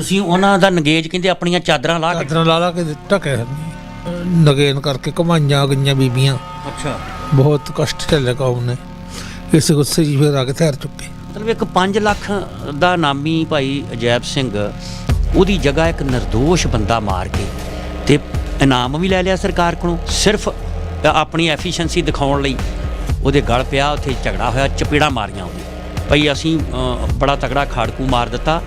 ਤੁਸੀਂ ਉਹਨਾਂ ਦਾ ਨਗੇਜ ਕਹਿੰਦੇ ਆਪਣੀਆਂ ਚਾਦਰਾਂ ਲਾ ਕੇ ਚਾਦਰਾਂ ਲਾ ਲਾ ਕੇ ਢਕੇ ਨਗੇਨ ਕਰਕੇ ਕਮਾਈਆਂ ਗਈਆਂ ਬੀਬੀਆਂ। ਅੱਛਾ। ਬਹੁਤ ਕਸ਼ਟ ਝੱਲੇ ਕੌਮ ਨੇ ਇਸ ਗੁੱਸੇ 'ਚ ਫਿਰ ਆ ਕੇ ਥੈਰ ਚੁੱਕੇ। ਮਤਲਬ ਇੱਕ 5 ਲੱਖ ਦਾ ਨਾਮੀ ਭਾਈ ਅਜੈਬ ਸਿੰਘ ਉਹਦੀ ਜਗ੍ਹਾ ਇੱਕ નિર્ਦੋਸ਼ ਬੰਦਾ ਮਾਰ ਕੇ ਤੇ ਇਨਾਮ ਵੀ ਲੈ ਲਿਆ ਸਰਕਾਰ ਕੋਲੋਂ ਸਿਰਫ ਆਪਣੀ ਐਫੀਸ਼ੀਐਂਸੀ ਦਿਖਾਉਣ ਲਈ ਉਹਦੇ ਗਲ ਪਿਆ ਉੱਥੇ ਝਗੜਾ ਹੋਇਆ ਚਪੇੜਾ ਮਾਰੀਆਂ ਉਹਦੇ ਭਈ ਅਸੀਂ ਬੜਾ ਤਗੜਾ ਖਾੜਕੂ ਮਾਰ ਦਿੱਤਾ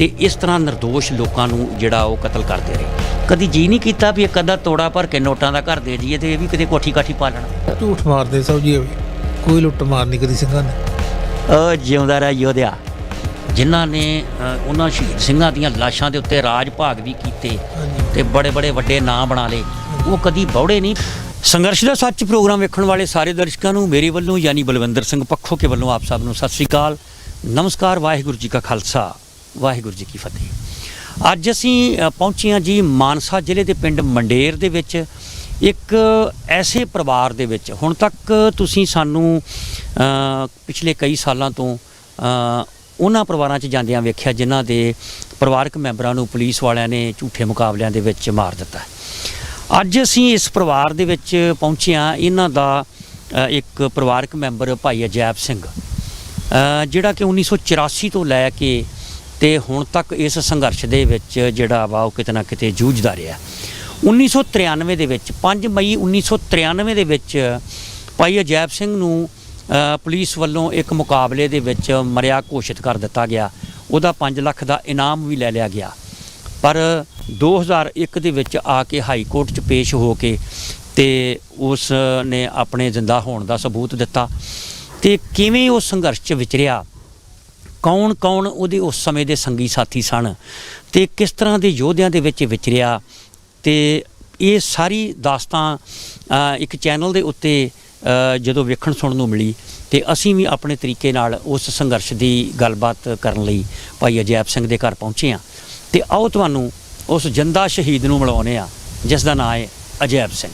ਤੇ ਇਸ ਤਰ੍ਹਾਂ નિર્ਦੋਸ਼ ਲੋਕਾਂ ਨੂੰ ਜਿਹੜਾ ਉਹ ਕਤਲ ਕਰਦੇ ਰਹੇ। ਕਦੀ ਜੀ ਨਹੀਂ ਕੀਤਾ ਵੀ ਇੱਕ ਅੱਧਾ ਤੋੜਾ ਭਰ ਕੇ ਨੋਟਾਂ ਦਾ ਘਰ ਦੇ ਦਈਏ ਤੇ ਇਹ ਵੀ ਕਿਤੇ ਕੋਠੀ ਕਾਠੀ ਪਾ ਲੈਣਾ। ਝੂਠ ਮਾਰਦੇ ਸਭ ਜੀ। ਕੋਈ ਲੁੱਟ ਮਾਰ ਨਹੀਂ ਕਰੀ ਸਿੰਘਾਂ ਨੇ। ਅ ਜਿਉਂਦਾ ਰਹਿ ਯੋਧਿਆ ਜਿਨ੍ਹਾਂ ਨੇ ਉਹਨਾਂ ਸ਼ਹੀਦ ਸਿੰਘਾਂ ਦੀਆਂ ਲਾਸ਼ਾਂ ਦੇ ਉੱਤੇ ਰਾਜ ਭਾਗ ਵੀ ਕੀਤੇ ਤੇ ਬੜੇ ਬੜੇ ਵੱਡੇ ਨਾਂ ਬਣਾ ਲਏ। ਉਹ ਕਦੀ ਬੌੜੇ ਨਹੀਂ। ਸੰਘਰਸ਼ ਦਾ ਸੱਚ ਪ੍ਰੋਗਰਾਮ ਵੇਖਣ ਵਾਲੇ ਸਾਰੇ ਦਰਸ਼ਕਾਂ ਨੂੰ ਮੇਰੇ ਵੱਲੋਂ ਯਾਨੀ ਬਲਵਿੰਦਰ ਸਿੰਘ ਪੱਖੋ ਕੇ ਵੱਲੋਂ ਆਪ ਸਭ ਨੂੰ ਸਤਿ ਸ੍ਰੀ ਅਕਾਲ। ਨਮਸਕਾਰ ਵਾਹਿਗੁਰੂ ਜੀ ਕਾ ਖਾਲਸਾ। ਵਾਹਿਗੁਰੂ ਜੀ ਕੀ ਫਤਿਹ। ਅੱਜ ਅਸੀਂ ਪਹੁੰਚੇ ਹਾਂ ਜੀ ਮਾਨਸਾ ਜ਼ਿਲ੍ਹੇ ਦੇ ਪਿੰਡ ਮੰਡੇਰ ਦੇ ਵਿੱਚ। ਇੱਕ ਐਸੇ ਪਰਿਵਾਰ ਦੇ ਵਿੱਚ। ਹੁਣ ਤੱਕ ਤੁਸੀਂ ਸਾਨੂੰ ਪਿਛਲੇ ਕਈ ਸਾਲਾਂ ਤੋਂ ਉਹਨਾਂ ਪਰਿਵਾਰਾਂ 'ਚ ਜਾਂਦਿਆਂ ਵੇਖਿਆ ਜਿਨ੍ਹਾਂ ਦੇ ਪਰਿਵਾਰਕ ਮੈਂਬਰਾਂ ਨੂੰ ਪੁਲਿਸ ਵਾਲਿਆਂ ਨੇ ਝੂਠੇ ਮੁਕਾਬਲਿਆਂ ਦੇ ਵਿੱਚ ਮਾਰ ਦਿੱਤਾ। ਅੱਜ ਅਸੀਂ ਇਸ ਪਰਿਵਾਰ ਦੇ ਵਿੱਚ ਪਹੁੰਚੇ ਹਾਂ। ਇਹਨਾਂ ਦਾ ਇੱਕ ਪਰਿਵਾਰਕ ਮੈਂਬਰ ਭਾਈ ਅਜੈਬ ਸਿੰਘ ਜਿਹੜਾ ਕਿ 1984 ਤੋਂ ਲੈ ਕੇ ਤੇ ਹੁਣ ਤੱਕ ਇਸ ਸੰਘਰਸ਼ ਦੇ ਵਿੱਚ ਜਿਹੜਾ ਵਾ ਉਹ ਕਿਤੇ ਨਾ ਕਿਤੇ ਜੂਝਦਾ ਰਿਹਾ। 1993 ਦੇ ਵਿੱਚ 5 ਮਈ 1993 ਦੇ ਵਿੱਚ ਭਾਈ ਅਜੈਬ ਸਿੰਘ ਨੂੰ ਪੁਲਿਸ ਵੱਲੋਂ ਇੱਕ ਮੁਕਾਬਲੇ ਦੇ ਵਿੱਚ ਮਰਿਆ ਘੋਸ਼ਿਤ ਕਰ ਦਿੱਤਾ ਗਿਆ। ਉਹਦਾ 5 ਲੱਖ ਦਾ ਇਨਾਮ ਵੀ ਲੈ ਲਿਆ ਗਿਆ। ਪਰ 2001 ਦੇ ਵਿੱਚ ਆ ਕੇ ਹਾਈ ਕੋਰਟ 'ਚ ਪੇਸ਼ ਹੋ ਕੇ ਤੇ ਉਸ ਨੇ ਆਪਣੇ ਜ਼ਿੰਦਾ ਹੋਣ ਦਾ ਸਬੂਤ ਦਿੱਤਾ। ਤੇ ਕਿਵੇਂ ਉਹ ਸੰਘਰਸ਼ 'ਚ ਵਿਚਰਿਆ? ਕੌਣ ਕੌਣ ਉਹਦੇ ਉਸ ਸਮੇਂ ਦੇ ਸੰਗੀ ਸਾਥੀ ਸਨ ਤੇ ਕਿਸ ਤਰ੍ਹਾਂ ਦੇ ਯੋਧਿਆਂ ਦੇ ਵਿੱਚ ਵਿਚਰਿਆ ਤੇ ਇਹ ਸਾਰੀ ਦਾਸਤਾਂ ਇੱਕ ਚੈਨਲ ਦੇ ਉੱਤੇ ਜਦੋਂ ਵੇਖਣ ਸੁਣਨ ਨੂੰ ਮਿਲੀ ਤੇ ਅਸੀਂ ਵੀ ਆਪਣੇ ਤਰੀਕੇ ਨਾਲ ਉਸ ਸੰਘਰਸ਼ ਦੀ ਗੱਲਬਾਤ ਕਰਨ ਲਈ ਭਾਈ ਅਜੈਬ ਸਿੰਘ ਦੇ ਘਰ ਪਹੁੰਚੇ ਹਾਂ ਤੇ ਆਓ ਤੁਹਾਨੂੰ ਉਸ ਜੰਦਾ ਸ਼ਹੀਦ ਨੂੰ ਮਿਲਾਉਂਦੇ ਆ ਜਿਸ ਦਾ ਨਾਮ ਹੈ ਅਜੈਬ ਸਿੰਘ।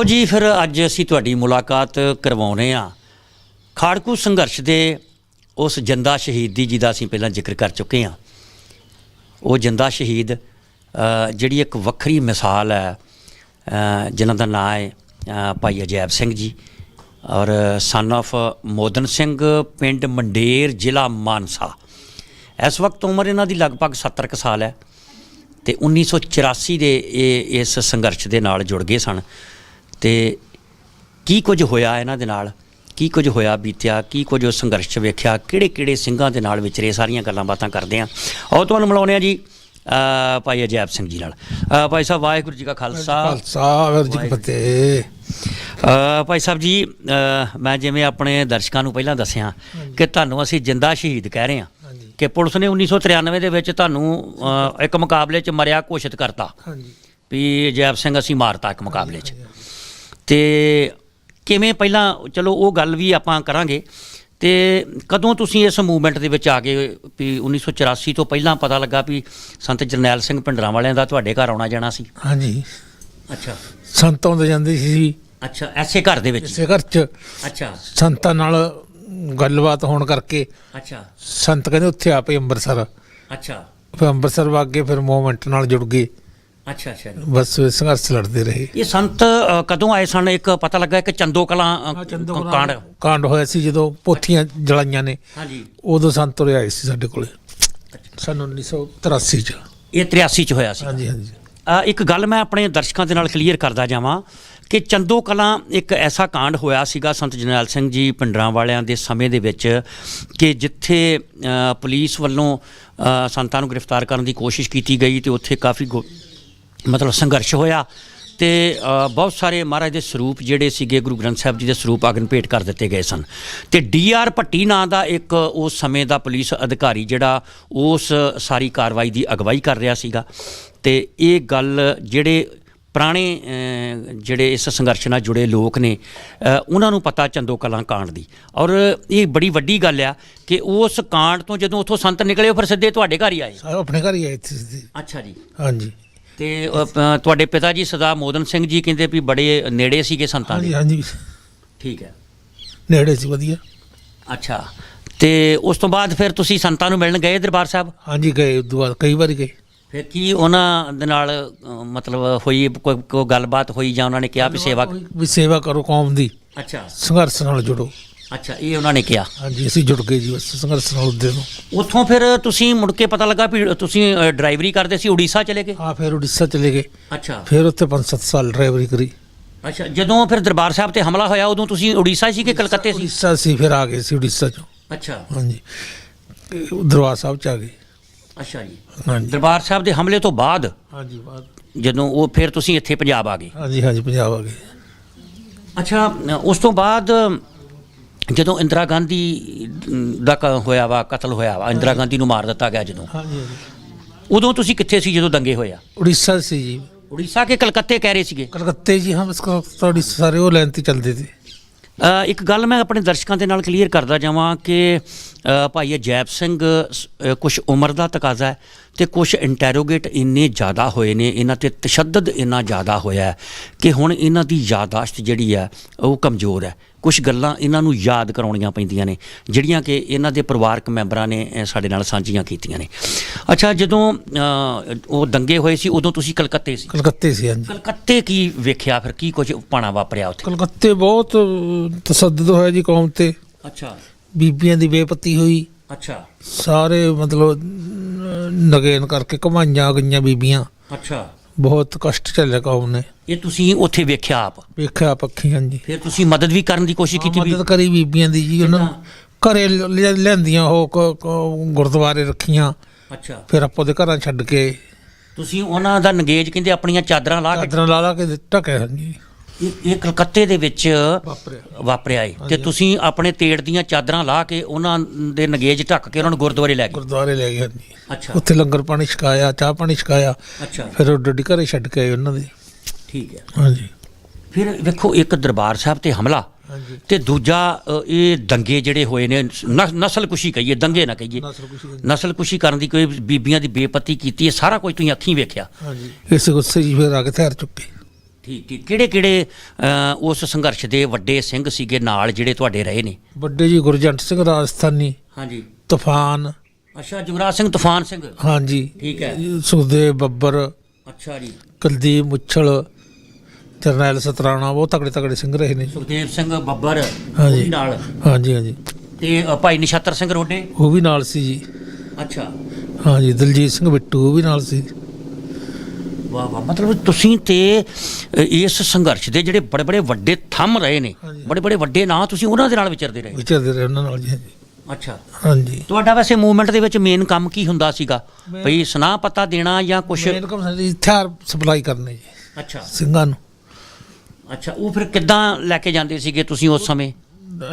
ਆਓ ਜੀ ਫਿਰ ਅੱਜ ਅਸੀਂ ਤੁਹਾਡੀ ਮੁਲਾਕਾਤ ਕਰਵਾਉਨੇ ਆ ਖਾੜਕੂ ਸੰਘਰਸ਼ ਦੇ ਉਸ ਜੰਦਾ ਸ਼ਹੀਦ ਦੀ ਜਿਹਦਾ ਅਸੀਂ ਪਹਿਲਾਂ ਜ਼ਿਕਰ ਕਰ ਚੁੱਕੇ ਹਾਂ। ਉਹ ਜੰਦਾ ਸ਼ਹੀਦ ਜਿਹੜੀ ਇੱਕ ਵੱਖਰੀ ਮਿਸਾਲ ਹੈ ਅ, ਜਿਨ੍ਹਾਂ ਦਾ ਨਾਮ ਹੈ ਭਾਈ ਅਜੈਬ ਸਿੰਘ ਜੀ ਔਰ ਸਨ of ਮੋਦਨ ਸਿੰਘ ਪਿੰਡ ਮੰਡੇਰ ਜ਼ਿਲ੍ਹਾ ਮਾਨਸਾ। ਇਸ ਵਕਤ ਉਮਰ ਇਹਨਾਂ ਦੀ ਲਗਭਗ 70 ਕੁ ਸਾਲ ਹੈ ਤੇ 1984 ਦੇ ਇਹ ਇਸ ਸੰਘਰਸ਼ ਦੇ ਨਾਲ ਜੁੜ ਗਏ ਸਨ। ਤੇ ਕੀ ਕੁਝ ਹੋਇਆ ਇਹਨਾਂ ਦੇ ਨਾਲ? ਕੀ ਕੁਝ ਹੋਇਆ ਬੀਤਿਆ? ਕੀ ਕੁਝ ਉਸ ਸੰਘਰਸ਼ ਵੇਖਿਆ? ਕਿਹੜੇ ਕਿਹੜੇ ਸਿੰਘਾਂ ਦੇ ਨਾਲ ਵਿਚਰੇ ਸਾਰੀਆਂ ਗੱਲਾਂ ਬਾਤਾਂ ਕਰਦੇ ਆ ਆਓ ਤੁਹਾਨੂੰ ਮਿਲਾਉਂਦੇ ਆ ਜੀ ਭਾਈ ਅਜੈਬ ਸਿੰਘ ਜੀ ਨਾਲ। ਭਾਈ ਸਾਹਿਬ ਵਾਹਿਗੁਰੂ ਜੀ ਕਾ ਖਾਲਸਾ। ਖਾਲਸਾ ਵਾਹਿਗੁਰੂ ਜੀ ਕੀ ਫਤਿਹ। ਭਾਈ ਸਾਹਿਬ ਜੀ ਮੈਂ ਜਿਵੇਂ ਆਪਣੇ ਦਰਸ਼ਕਾਂ ਨੂੰ ਪਹਿਲਾਂ ਦੱਸਿਆ ਕਿ ਤੁਹਾਨੂੰ ਅਸੀਂ ਜਿੰਦਾ ਸ਼ਹੀਦ ਕਹਿ ਰਹੇ ਹਾਂ ਕਿ ਪੁਲਿਸ ਨੇ 1993 ਦੇ ਵਿੱਚ ਤੁਹਾਨੂੰ ਇੱਕ ਮੁਕਾਬਲੇ 'ਚ ਮਰਿਆ ਘੋਸ਼ਿਤ ਕਰਤਾ। ਹਾਂਜੀ। ਵੀ ਜੈਬ ਸਿੰਘ ਅਸੀਂ ਮਾਰਤਾ ਇੱਕ ਮੁਕਾਬਲੇ 'ਚ। ਤੇ ਕਿਵੇਂ ਪਹਿਲਾਂ ਚਲੋ ਉਹ ਗੱਲ ਵੀ ਆਪਾਂ ਕਰਾਂਗੇ ਤੇ ਕਦੋਂ ਤੁਸੀਂ ਇਸ ਮੂਵਮੈਂਟ ਦੇ ਵਿੱਚ ਆ ਗਏ ਵੀ 1984 ਤੋਂ ਪਹਿਲਾਂ ਪਤਾ ਲੱਗਾ ਵੀ ਸੰਤ ਜਰਨੈਲ ਸਿੰਘ ਪਿੰਡਰਾਂ ਵਾਲਿਆਂ ਦਾ ਤੁਹਾਡੇ ਘਰ ਆਉਣਾ ਜਾਣਾ ਸੀ? ਹਾਂਜੀ। ਅੱਛਾ। ਸੰਤ ਆਉਂਦੇ ਜਾਂਦੇ ਸੀ ਅੱਛਾ ਐਸੇ ਘਰ ਦੇ ਵਿੱਚ? ਇਸੇ ਘਰ 'ਚ। ਅੱਛਾ। ਸੰਤਾਂ ਨਾਲ ਗੱਲਬਾਤ ਹੋਣ ਕਰਕੇ ਅੱਛਾ। ਸੰਤ ਕਹਿੰਦੇ ਉੱਥੇ ਆਪੇ ਅੰਮ੍ਰਿਤਸਰ। ਅੱਛਾ। ਫਿਰ ਅੰਮ੍ਰਿਤਸਰ ਵਾਗੇ ਫਿਰ ਮੂਵਮੈਂਟ ਨਾਲ ਜੁੜ ਗਏ। ਅੱਛਾ ਅੱਛਾ ਬਸ ਫਿਰ ਸੰਘਰਸ਼ ਲੜਦੇ ਰਹੇ। ਇਹ ਸੰਤ ਅ, ਕਦੋਂ ਆਏ ਸਨ? ਇੱਕ ਪਤਾ ਲੱਗਾ ਇੱਕ ਚੰਦੋ ਕਲਾਂ ਅ, ਕਾਂਡ। ਕਾਂਡ ਹੋਇਆ ਸੀ ਜਦੋਂ ਪੋਥੀਆਂ ਜਲਾਈਆਂ ਨੇ। ਹਾਂਜੀ। ਉਦੋਂ ਸੰਤ ਉਰੇ ਆਏ ਸੀ ਸਾਡੇ ਕੋਲੇ। ਸਨ 1983 ਚ। ਇਹ 83 ਚ ਹੋਇਆ ਸੀ। ਹਾਂਜੀ ਹਾਂਜੀ। ਅ, ਇੱਕ ਗੱਲ ਮੈਂ ਆਪਣੇ ਦਰਸ਼ਕਾਂ ਦੇ ਨਾਲ ਕਲੀਅਰ ਕਰਦਾ ਜਾਵਾਂ ਕਿ ਚੰਦੋ ਕਲਾਂ ਇੱਕ ਐਸਾ ਕਾਂਡ ਹੋਇਆ ਸੀਗਾ ਸੰਤ ਜਰਨੈਲ ਸਿੰਘ ਜੀ ਪਿੰਡਰਾਂ ਵਾਲਿਆਂ ਦੇ ਸਮੇਂ ਦੇ ਵਿੱਚ ਕਿ ਜਿੱਥੇ ਅ, ਪੁਲਿਸ ਵੱਲੋਂ ਅ, ਸੰਤਾਂ ਨੂੰ ਗ੍ਰਿਫਤਾਰ ਕਰਨ ਦੀ ਕੋਸ਼ਿਸ਼ ਕੀਤੀ ਗਈ ਤੇ ਉੱਥੇ ਕਾਫੀ ਗੋ- ਮਤਲਬ ਸੰਘਰਸ਼ ਹੋਇਆ ਤੇ ਬਹੁਤ ਸਾਰੇ ਮਹਾਰਾਜ ਦੇ ਸਰੂਪ ਜਿਹੜੇ ਸੀਗੇ ਗੁਰੂ ਗ੍ਰੰਥ ਸਾਹਿਬ ਜੀ ਦੇ ਸਰੂਪ ਅਗਨ ਭੇਟ ਕਰ ਦਿੱਤੇ ਗਏ ਸਨ। ਤੇ ਡੀ ਆਰ ਭੱਟੀ ਨਾਂ ਦਾ ਇੱਕ ਉਸ ਸਮੇਂ ਦਾ ਪੁਲਿਸ ਅਧਿਕਾਰੀ ਜਿਹੜਾ ਉਸ ਸਾਰੀ ਕਾਰਵਾਈ ਦੀ ਅਗਵਾਈ ਕਰ ਰਿਹਾ ਸੀਗਾ। ਤੇ ਇਹ ਗੱਲ ਜਿਹੜੇ ਪੁਰਾਣੇ ਜਿਹੜੇ ਇਸ ਸੰਘਰਸ਼ ਨਾਲ ਜੁੜੇ ਲੋਕ ਨੇ ਉਹਨਾਂ ਨੂੰ ਪਤਾ ਚੰਦੋ ਕਲਾਂ ਕਾਂਡ ਦੀ। ਔਰ ਇਹ ਬੜੀ ਵੱਡੀ ਗੱਲ ਆ ਕਿ ਉਸ ਕਾਂਡ ਤੋਂ ਜਦੋਂ ਉੱਥੋਂ ਸੰਤ ਨਿਕਲੇ ਫਿਰ ਸਿੱਧੇ ਤੁਹਾਡੇ ਘਰ ਹੀ ਆਏ। ਸਾਰੇ ਆਪਣੇ ਘਰ ਹੀ ਆਏ ਇੱਥੇ ਸਿੱਧੇ। ਅੱਛਾ ਜੀ। ਹਾਂਜੀ। ਤੇ ਅ, ਤੁਹਾਡੇ ਪਿਤਾ ਜੀ ਸਦਾ ਮੋਦਨ ਸਿੰਘ ਜੀ ਕਹਿੰਦੇ ਵੀ ਬੜੇ ਨੇੜੇ ਸੀਗੇ ਸੰਤਾਂ ਹਾਂਜੀ ਦੇ। ਹਾਂਜੀ ਠੀਕ ਹੈ। ਨੇੜੇ ਸੀ ਵਧੀਆ। ਅੱਛਾ। ਤੇ ਉਸ ਤੋਂ ਬਾਅਦ ਫਿਰ ਤੁਸੀਂ ਸੰਤਾਂ ਨੂੰ ਮਿਲਣ ਗਏ ਦਰਬਾਰ ਸਾਹਿਬ? ਹਾਂਜੀ ਗਏ ਉਦੋਂ ਬਾਅਦ ਕਈ ਵਾਰੀ ਗਏ। ਫਿਰ ਕੀ ਉਹਨਾਂ ਦੇ ਨਾਲ ਅ, ਮਤਲਬ ਹੋਈ ਕੋਈ ਕੋਈ ਗੱਲਬਾਤ ਹੋਈ ਜਾਂ ਉਹਨਾਂ ਨੇ ਕਿਹਾ ਵੀ ਸੇਵਾ ਵੀ ਸੇਵਾ ਕਰੋ ਕੌਮ ਦੀ। ਅੱਛਾ। ਸੰਘਰਸ਼ ਨਾਲ ਜੁੜੋ। ਅੱਛਾ ਇਹ ਉਹਨਾਂ ਨੇ ਕਿਹਾ। ਹਾਂਜੀ ਅਸੀਂ ਜੁੜ ਗਏ ਜੀ ਬਸ ਸੰਘਰਸ਼ ਨਾਲ ਉਹਦੇ ਨੂੰ। ਉੱਥੋਂ ਫਿਰ ਤੁਸੀਂ ਮੁੜ ਕੇ ਪਤਾ ਲੱਗਾ ਵੀ ਤੁਸੀਂ ਅ, ਡਰਾਈਵਰੀ ਕਰਦੇ ਸੀ ਉੜੀਸਾ ਚਲੇ ਗਏ? ਆ ਫਿਰ ਉੜੀਸਾ ਚਲੇ ਗਏ। ਅੱਛਾ। ਫਿਰ ਉੱਥੇ 5-7 ਸਾਲ ਡਰਾਈਵਰੀ ਕਰੀ। ਅੱਛਾ ਜਦੋਂ ਫਿਰ ਦਰਬਾਰ ਸਾਹਿਬ ਤੇ ਹਮਲਾ ਹੋਇਆ ਉਦੋਂ ਤੁਸੀਂ ਉੜੀਸਾ ਸੀ ਕਿ ਕਲਕੱਤੇ ਸੀ? ਉੜੀਸਾ ਸੀ ਫਿਰ ਆ ਗਏ ਸੀ ਉੜੀਸਾ ਚੋਂ। ਅੱਛਾ। ਹਾਂਜੀ। ਤੇ ਦਰਬਾਰ ਸਾਹਿਬ ਚ ਆ ਗਏ। ਅੱਛਾ ਜੀ। ਹਾਂਜੀ। ਦਰਬਾਰ ਸਾਹਿਬ ਦੇ ਹਮਲੇ ਤੋਂ ਬਾਅਦ ਹਾਂਜੀ ਬਾਅਦ। ਜਦੋਂ ਉਹ ਫਿਰ ਤੁਸੀਂ ਇੱਥੇ ਪੰਜਾਬ ਆ ਗਏ? ਹਾਂਜੀ ਹਾਂਜੀ ਪੰਜਾਬ ਆ ਗਏ। ਅੱਛਾ ਉਸ ਤੋਂ ਬਾਅਦ ਜਦੋਂ ਇੰਦਰਾ ਗਾਂਧੀ ਦਾ ਕ- ਹੋਇਆ ਵਾ ਕਤਲ ਹੋਇਆ ਵਾ ਇੰਦਰਾ ਗਾਂਧੀ ਨੂੰ ਮਾਰ ਦਿੱਤਾ ਗਿਆ ਜਦੋਂ। ਹਾਂਜੀ ਹਾਂਜੀ। ਉਦੋਂ ਤੁਸੀਂ ਕਿੱਥੇ ਸੀ ਜਦੋਂ ਦੰਗੇ ਹੋਇਆ? ਉੜੀਸਾ ਸੀ ਜੀ। ਉੜੀਸਾ ਕੇ ਕਲਕੱਤੇ ਕਹਿ ਰਹੇ ਸੀਗੇ? ਕਲਕੱਤੇ ਜੀ ਹਮ ਇਸ ਤੁਹਾਡੀ ਸਾਰੇ ਉਹ ਲਾਈਨ ਤੇ ਚੱਲਦੇ ਥੇ ਅ, ਇੱਕ ਗੱਲ ਮੈਂ ਆਪਣੇ ਦਰਸ਼ਕਾਂ ਦੇ ਨਾਲ ਕਲੀਅਰ ਕਰਦਾ ਜਾਵਾਂ ਕਿ ਅ, ਭਾਈ ਅਜੈਬ ਸਿੰਘ ਕੁਝ ਉਮਰ ਦਾ ਤਕਾਜ਼ਾ ਹੈ। ਤੇ ਕੁਝ ਇੰਟਰੋਗੇਟ ਇੰਨੇ ਜ਼ਿਆਦਾ ਹੋਏ ਨੇ ਇਹਨਾਂ ਤੇ ਤਸ਼ੱਦਦ ਇੰਨਾ ਜ਼ਿਆਦਾ ਹੋਇਆ ਕਿ ਹੁਣ ਇਹਨਾਂ ਦੀ ਯਾਦਾਸ਼ਤ ਜਿਹੜੀ ਹੈ ਉਹ ਕਮਜ਼ੋਰ ਹੈ। ਕੁਝ ਗੱਲਾਂ ਇਹਨਾਂ ਨੂੰ ਯਾਦ ਕਰਾਉਣੀਆਂ ਪੈਂਦੀਆਂ ਨੇ ਜਿਹੜੀਆਂ ਕਿ ਇਹਨਾਂ ਦੇ ਪਰਿਵਾਰਕ ਮੈਂਬਰਾਂ ਨੇ ਸਾਡੇ ਨਾਲ ਸਾਂਝੀਆਂ ਕੀਤੀਆਂ ਨੇ। ਅੱਛਾ ਜਦੋਂ ਉਹ ਦੰਗੇ ਹੋਏ ਸੀ ਉਦੋਂ ਤੁਸੀਂ ਕਲਕੱਤੇ ਸੀ? ਕਲਕੱਤੇ ਸੀ ਹਾਂਜੀ। ਕਲਕੱਤੇ ਕੀ ਵੇਖਿਆ ਫਿਰ ਕੀ ਕੁਝ ਪਾਣਾ ਵਾਪਰਿਆ ਉੱਥੇ? ਕਲਕੱਤੇ ਬਹੁਤ ਤਸੱਦਦ ਹੋਇਆ ਜੀ ਕੌਮ ਤੇ। ਅੱਛਾ। ਬੀਬੀਆਂ ਦੀ ਬੇਪਤੀ ਹੋਈ ਅੱਛਾ। ਸਾਰੇ ਮਤਲਬ ਨਗੇਨ ਕਰਕੇ ਕਮਾਈਆਂ ਗਈਆਂ ਬੀਬੀਆਂ। ਅੱਛਾ। ਬਹੁਤ ਕਸ਼ਟ ਝੱਲਿਆ ਕੌਮ ਨੇ ਇਹ ਤੁਸੀਂ ਉੱਥੇ ਵੇਖਿਆ ਆਪ? ਵੇਖਿਆ ਪੱਖੀ ਹਾਂਜੀ। ਫਿਰ ਤੁਸੀਂ ਮਦਦ ਵੀ ਕਰਨ ਦੀ ਕੋਸ਼ਿਸ਼ ਕੀਤੀ ਵੀ ਮਦਦ ਕਰੀ ਬੀਬੀਆਂ ਦੀ ਜੀ ਉਹਨਾਂ ਘਰੇ ਲਿਆਂਦੀਆਂ ਉਹ ਗੁਰਦੁਆਰੇ ਰੱਖੀਆਂ। ਅੱਛਾ। ਫਿਰ ਆਪੋ ਦੇ ਘਰਾਂ ਛੱਡ ਕੇ ਤੁਸੀਂ ਉਹਨਾਂ ਦਾ ਨਗੇਜ ਕਹਿੰਦੇ ਆਪਣੀਆਂ ਚਾਦਰਾਂ ਲਾ ਕੇ ਚਾਦਰਾਂ ਲਾ ਲਾ ਕੇ ਢਕੇ ਹਾਂਜੀ। ਇਹ- ਇਹ ਕਲਕੱਤੇ ਦੇ ਵਿੱਚ ਵਾਪਰਿਆ। ਵਾਪਰਿਆ ਏ। ਤੇ ਤੁਸੀਂ ਆਪਣੇ ਤੇੜ ਦੀਆਂ ਚਾਦਰਾਂ ਲਾ ਕੇ ਉਹਨਾਂ ਦੇ ਨਗੇਜ ਢੱਕ ਕੇ ਉਹਨਾਂ ਨੂੰ ਗੁਰਦੁਆਰੇ ਲੈ ਗਏ। ਗੁਰਦੁਆਰੇ ਲੈ ਗਏ ਹਾਂਜੀ। ਅੱਛਾ। ਉੱਥੇ ਲੰਗਰ ਪਾਣੀ ਛਕਾਇਆ ਚਾਹ ਪਾਣੀ ਛਕਾਇਆ। ਅੱਛਾ। ਫਿਰ ਉਹ ਡੱਡੀ ਘਰੇ ਛੱਡ ਕੇ ਆਏ ਉਹਨਾਂ ਦੇ। ਠੀਕ ਹੈ। ਹਾਂਜੀ। ਫਿਰ ਵੇਖੋ ਇੱਕ ਦਰਬਾਰ ਸਾਹਿਬ ਤੇ ਹਮਲਾ। ਹਾਂਜੀ। ਤੇ ਦੂਜਾ ਇਹ ਦੰਗੇ ਜਿਹੜੇ ਹੋਏ ਨੇ ਨ- ਨਸਲਕੁਸ਼ੀ ਕਹੀਏ ਦੰਗੇ ਨਾ ਕਹੀਏ। ਨਸਲ ਕੁਸ਼ੀ ਨਸਲਕੁਸ਼ੀ ਕਰਨ ਦੀ ਕੋਈ ਬੀਬੀਆਂ ਦੀ ਬੇਪਤੀ ਕੀਤੀ ਹੈ ਸਾਰਾ ਕੁਝ ਤੁਸੀਂ ਅੱਖੀਂ ਵੇਖਿਆ। ਹਾਂਜੀ। ਇਸ ਗੁੱਸੇ ਜੀ ਫਿਰ ਆ ਕੇ ਥੈਰ ਚੁੱਕੇ। ਠੀਕ ਠੀਕ ਕਿਹੜੇ ਕਿਹੜੇ ਉਸ ਸੰਘਰਸ਼ ਦੇ ਵੱਡੇ ਸਿੰਘ ਸੀਗੇ ਨਾਲ ਜਿਹੜੇ ਤੁਹਾਡੇ ਰਹੇ ਨੇ? ਵੱਡੇ ਜੀ ਗੁਰਜੰਟ ਸਿੰਘ ਰਾਜਸਥਾਨੀ ਹਾਂਜੀ। ਤੂਫਾਨ। ਅੱਛਾ ਜੁਗਰਾਜ ਸਿੰਘ ਤੂਫਾਨ ਸਿੰਘ? ਹਾਂਜੀ। ਠੀਕ ਹੈ। ਸੁਖਦੇਵ ਬੱਬਰ ਅੱਛਾ ਜੀ। ਕੁਲਦੀਪ ਮੁੱਛਲ ਜਰਨੈਲ ਸਤਰਾਣਾ ਬਹੁਤ ਤਕੜੇ ਤਕੜੇ ਸਿੰਘ ਰਹੇ ਨੇ। ਸੁਖਦੇਵ ਸਿੰਘ ਬੱਬਰ ਹਾਂਜੀ। ਨਾਲ? ਹਾਂਜੀ ਹਾਂਜੀ। ਤੇ ਭਾਈ ਨਿਸ਼ਤਰ ਸਿੰਘ ਰੋਡੇ? ਉਹ ਵੀ ਨਾਲ ਸੀ ਜੀ। ਅੱਛਾ। ਹਾਂਜੀ ਦਲਜੀਤ ਸਿੰਘ ਬਿੱਟੂ ਉਹ ਵੀ ਨਾਲ ਸੀ। ਵਾਹ ਵਾਹ। ਮਤਲਬ ਤੁਸੀਂ ਤੇ ਅ, ਇਸ ਸੰਘਰਸ਼ ਦੇ ਜਿਹੜੇ ਬੜੇ ਬੜੇ ਵੱਡੇ ਥੰਮ ਰਹੇ ਨੇ ਹਾਂਜੀ। ਬੜੇ ਬੜੇ ਵੱਡੇ ਨਾਂ ਤੁਸੀਂ ਉਹਨਾਂ ਦੇ ਨਾਲ ਵਿਚਰਦੇ ਰਹੇ। ਵਿਚਰਦੇ ਰਹੇ ਉਹਨਾਂ ਨਾਲ ਜੀ ਹਾਂਜੀ। ਅੱਛਾ। ਹਾਂਜੀ। ਤੁਹਾਡਾ ਵੈਸੇ ਮੂਵਮੈਂਟ ਦੇ ਵਿੱਚ ਮੇਨ ਕੰਮ ਕੀ ਹੁੰਦਾ ਸੀਗਾ? ਭਈ ਸੁਨਾਹ ਪਤਾ ਦੇਣਾ ਜਾਂ ਕੁਝ ਮੇਨ ਕੰਮ ਸਾਡੀ ਹਥਿਆਰ ਸਪਲਾਈ ਕਰਨੇ ਜੀ ਅੱਛਾ। ਸਿੰਘਾਂ ਨੂੰ। ਅੱਛਾ ਉਹ ਫਿਰ ਕਿੱਦਾਂ ਲੈ ਕੇ ਜਾਂਦੇ ਸੀਗੇ ਤੁਸੀਂ ਉਸ ਸਮੇਂ?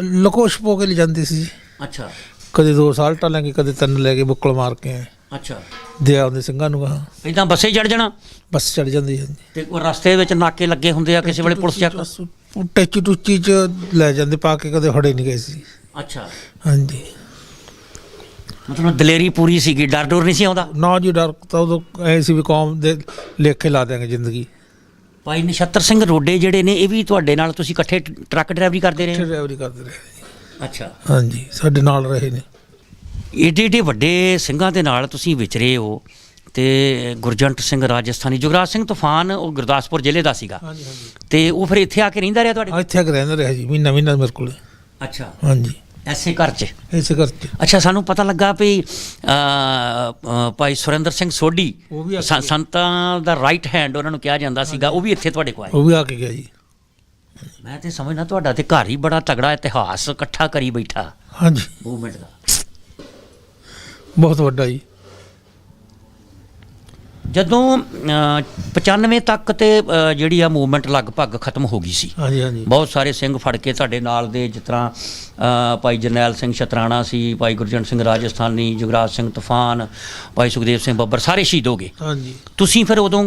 ਲਕੋਸ਼ ਪੋ ਕੇ ਲੈ ਜਾਂਦੇ ਸੀ ਜੀ। ਅੱਛਾ। ਕਦੇ ਦੋ ਸਾਲਟਾਂ ਲੈ ਕੇ ਕਦੇ ਤਿੰਨ ਲੈ ਕੇ ਬੁੱਕਲ ਮਾਰ ਕੇ। ਆਏ ਅੱਛਾ। ਦੇ ਆਉਂਦੇ ਸਿੰਘਾਂ ਨੂੰ ਕਹਾ ਇਦਾਂ ਬੱਸੇ ਚੜ ਜਾਣਾ? ਬੱਸ ਚੜ ਜਾਂਦੀ ਹੈ। ਤੇ ਉਹ ਰਸਤੇ ਵਿੱਚ ਨਾਕੇ ਲੱਗੇ ਹੁੰਦੇ ਆ ਕਿਸੇ ਵੇਲੇ ਪੁਲਿਸ ਚੱਕ ਟੈਚੀ ਟੁੱਚੀ ਚ ਲੈ ਜਾਂਦੇ ਪਾ ਕੇ ਕਦੇ ਫੜੇ ਨਹੀਂ ਗਏ ਸੀ। ਅੱਛਾ। ਹਾਂਜੀ। ਮਤਲਬ ਦਲੇਰੀ ਪੂਰੀ ਸੀਗੀ ਡਰ ਡਰ ਨਹੀਂ ਸੀ ਆਉਂਦਾ? ਨਾ ਜੀ ਡਰ ਤਾਂ ਉਦੋਂ ਐ ਸੀ ਵੀ ਕੌਮ ਦੇ ਲੇਖੇ ਲਾ ਦਿਆਂਗੇ ਜ਼ਿੰਦਗੀ। ਭਾਈ ਨਛੱਤਰ ਸਿੰਘ ਰੋਡੇ ਜਿਹੜੇ ਨੇ ਇਹ ਵੀ ਤੁਹਾਡੇ ਨਾਲ ਤੁਸੀਂ ਇਕੱਠੇ ਟਰੱਕ ਡਰਾਈਵਰੀ ਕਰਦੇ ਰਹੇ? ਡਰਾਈਵਰੀ ਕਰਦੇ ਰਹੇ। ਅੱਛਾ। ਹਾਂਜੀ ਸਾਡੇ ਨਾਲ ਰਹੇ ਨੇ। ਏਡੇ ਏਡੇ ਵੱਡੇ ਸਿੰਘਾਂ ਦੇ ਨਾਲ ਤੁਸੀਂ ਵਿਚਰੇ ਹੋ। ਤੇ ਗੁਰਜੰਟ ਸਿੰਘ ਰਾਜਸਥਾਨੀ ਜੁਗਰਾਜ ਸਿੰਘ ਤੂਫਾਨ ਉਹ ਗੁਰਦਾਸਪੁਰ ਜ਼ਿਲ੍ਹੇ ਦਾ ਸੀਗਾ। ਹਾਂਜੀ ਹਾਂਜੀ। ਤੇ ਉਹ ਫਿਰ ਇੱਥੇ ਆ ਕੇ ਰਹਿੰਦਾ ਰਿਹਾ ਤੁਹਾਡੇ ਕੋਲ? ਇੱਥੇ ਆ ਕੇ ਰਹਿੰਦਾ ਰਿਹਾ ਜੀ ਮਹੀਨਾ ਮਹੀਨਾ ਮੇਰੇ ਕੋਲ। ਅੱਛਾ। ਹਾਂਜੀ। ਐਸੇ ਘਰ 'ਚ? ਇਸੇ ਕਰਕੇ ਅੱਛਾ ਸਾਨੂੰ ਪਤਾ ਲੱਗਾ ਵੀ ਭਾਈ ਸੁਰਿੰਦਰ ਸਿੰਘ ਸੋਢੀ ਸੰਤਾਂ ਦਾ ਰਾਈਟ ਹੈਂਡ ਉਹਨਾਂ ਨੂੰ ਕਿਹਾ ਜਾਂਦਾ ਸੀਗਾ ਉਹ ਵੀ ਇੱਥੇ ਤੁਹਾਡੇ ਕੋਲ ਆਏ। ਉਹ ਵੀ ਆ ਕੇ ਗਿਆ ਜੀ। ਮੈਂ ਤੇ ਸਮਝਦਾ ਤੁਹਾਡਾ ਤੇ ਘਰ ਹੀ ਬੜਾ ਤਗੜਾ ਇਤਿਹਾਸ ਇਕੱਠਾ ਕਰੀ ਬੈਠਾ। ਹਾਂਜੀ। ਮੂਵਮੈਂਟ ਦਾ। ਬਹੁਤ ਵੱਡਾ ਜੀ। ਜਦੋਂ ਅ, 95 ਤੱਕ ਤੇ ਜਿਹੜੀ ਆ ਮੂਵਮੈਂਟ ਲਗਭਗ ਖਤਮ ਹੋ ਗਈ ਸੀ। ਹਾਂਜੀ ਹਾਂਜੀ। ਬਹੁਤ ਸਾਰੇ ਸਿੰਘ ਫੜ ਕੇ ਤੁਹਾਡੇ ਨਾਲ ਦੇ ਜਿਸ ਤਰ੍ਹਾਂ ਭਾਈ ਜਰਨੈਲ ਸਿੰਘ ਸ਼ਤਰਾਣਾ ਸੀ ਭਾਈ ਗੁਰਜੰਟ ਸਿੰਘ ਰਾਜਸਥਾਨੀ ਜੁਗਰਾਜ ਸਿੰਘ ਤੂਫਾਨ ਭਾਈ ਸੁਖਦੇਵ ਸਿੰਘ ਬੱਬਰ ਸਾਰੇ ਸ਼ਹੀਦ ਹੋ ਗਏ। ਹਾਂਜੀ। ਤੁਸੀਂ ਫਿਰ ਉਦੋਂ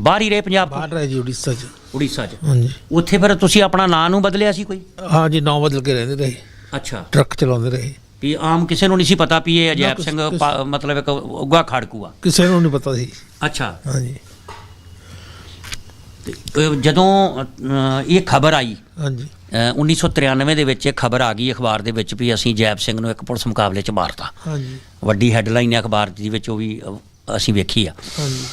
ਬਾਹਰ ਹੀ ਰਹੇ ਪੰਜਾਬ ਬਾਹਰ ਰਹੇ ਜੀ ਉੜੀਸਾ ਚ। ਉੜੀਸਾ 'ਚ। ਹਾਂਜੀ। ਉੱਥੇ ਫਿਰ ਤੁਸੀਂ ਆਪਣਾ ਨਾਂ ਨੂੰ ਬਦਲਿਆ ਸੀ ਕੋਈ? ਹਾਂਜੀ ਨੌ ਬਦਲ ਕੇ ਰਹਿੰਦੇ ਰਹੇ। ਅੱਛਾ। ਟਰੱਕ ਚਲਾਉਂਦੇ ਰਹੇ। ਵੀ ਆਮ ਕਿਸੇ ਨੂੰ ਨਹੀਂ ਸੀ ਪਤਾ ਵੀ ਇਹ ਅਜੈਬ ਕਿਸੇ- ਸਿੰਘ ਪਾ- ਮਤਲਬ ਇੱਕ ਉੱਗਾ ਖਾੜਕੂ ਆ। ਕਿਸੇ ਨੂੰ ਨਹੀਂ ਪਤਾ ਸੀ। ਅੱਛਾ। ਹਾਂਜੀ। ਤੇ, ਜਦੋਂ ਇਹ ਖਬਰ ਆਈ ਹਾਂਜੀ। ਅ, 1993 ਦੇ ਵਿੱਚ ਇਹ ਖਬਰ ਆ ਗਈ ਅਖਬਾਰ ਦੇ ਵਿੱਚ ਵੀ ਅਸੀਂ ਜੈਬ ਸਿੰਘ ਨੂੰ ਇੱਕ ਪੁਲਿਸ ਮੁਕਾਬਲੇ 'ਚ ਮਾਰਤਾ। ਹਾਂਜੀ। ਵੱਡੀ ਹੈਡਲਾਈਨ ਹੈ ਅਖਬਾਰ ਦੀ ਵਿੱਚ ਉਹ ਵੀ ਅਸੀਂ ਵੇਖੀ ਆ। ਹਾਂਜੀ।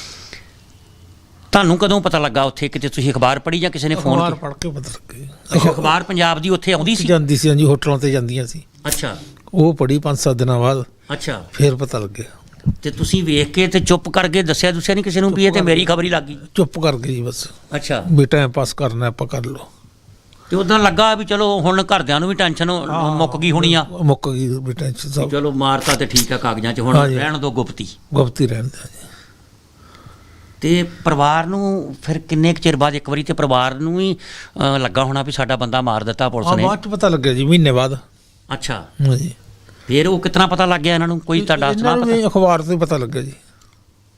ਤੁਹਾਨੂੰ ਕਦੋਂ ਪਤਾ ਲੱਗਾ ਉੱਥੇ ਕਿਤੇ ਤੁਸੀਂ ਅਖਬਾਰ ਪੜ੍ਹੀ ਜਾਂ ਕਿਸੇ ਨੇ ਫੋਨ ਅਖਬਾਰ ਕੀਤਾ? ਪੜ੍ਹ ਕੇ ਪਤਾ ਲੱਗੇ। ਅੱਛਾ ਅਖਬਾਰ ਪੰਜਾਬ ਦੀ ਉੱਥੇ ਆਉਂਦੀ ਸੀ? ਜਾਂਦੀ ਸੀ ਹਾਂਜੀ ਹੋਟਲਾਂ ਤੇ ਜਾਂਦੀਆਂ ਸੀ। ਅੱਛਾ। ਉਹ ਪੜੀ 5-7 ਦਿਨਾਂ ਬਾਅਦ ਅੱਛਾ। ਫੇਰ ਪਤਾ ਲੱਗਿਆ। ਤੇ ਤੁਸੀਂ ਵੇਖ ਕੇ ਤੇ ਚੁੱਪ ਕਰਕੇ ਦੱਸਿਆ ਦੁਸਿਆ ਨਹੀਂ ਕਿਸੇ ਨੂੰ ਵੀ ਇਹ ਤੇ ਮੇਰੀ ਖਬਰ ਹੀ ਲੱਗ ਗਈ? ਚੁੱਪ ਕਰ ਗਈ ਬਸ। ਅੱਛਾ। ਵੀ ਟਾਈਮ ਪਾਸ ਕਰਨਾ ਆਪਾਂ ਕਰ ਲਓ। ਤੇ ਉਦੋਂ ਲੱਗਾ ਵੀ ਚਲੋ ਹੁਣ ਘਰਦਿਆਂ ਨੂੰ ਵੀ ਟੈਨਸ਼ਨ ਮੁੱਕ ਗਈ ਹੋਣੀ ਆ। ਮੁੱਕ ਗਈ ਵੀ ਟੈਨਸ਼ਨ ਸਭ। ਚਲੋ ਮਾਰਤਾ ਤੇ ਠੀਕ ਆ ਕਾਗਜ਼ਾਂ 'ਚ ਹੁਣ ਹਾਂਜੀ। ਰਹਿਣ ਦੋ ਗੁਪਤੀ। ਗੁਪਤੀ ਰਹਿੰਦਾ ਜੀ। ਤੇ ਪਰਿਵਾਰ ਨੂੰ ਫਿਰ ਕਿੰਨੇ ਕੁ ਚਿਰ ਬਾਅਦ ਇੱਕ ਵਾਰੀ ਤੇ ਪਰਿਵਾਰ ਨੂੰ ਹੀ ਅ, ਲੱਗਾ ਹੋਣਾ ਵੀ ਸਾਡਾ ਬੰਦਾ ਮਾਰ ਦਿੱਤਾ ਪੁਲਿਸ ਆ ਨੇ? ਬਾਅਦ ਚ ਪਤਾ ਲੱਗਿਆ ਜੀ ਮਹੀਨੇ ਬਾਅਦ। ਅੱਛਾ। ਹਾਂਜੀ। ਫਿਰ ਉਹ ਕਿਤਨਾ ਪਤਾ ਲੱਗ ਗਿਆ ਇਹਨਾਂ ਨੂੰ? ਕੋਈ ਤੁਹਾਡਾ ਇਹਨਾਂ ਸੁਣਾ ਨੂੰ ਪਤਾ? ਵੀ ਅਖਬਾਰ ਤੋਂ ਹੀ ਪਤਾ ਲੱਗਿਆ ਜੀ।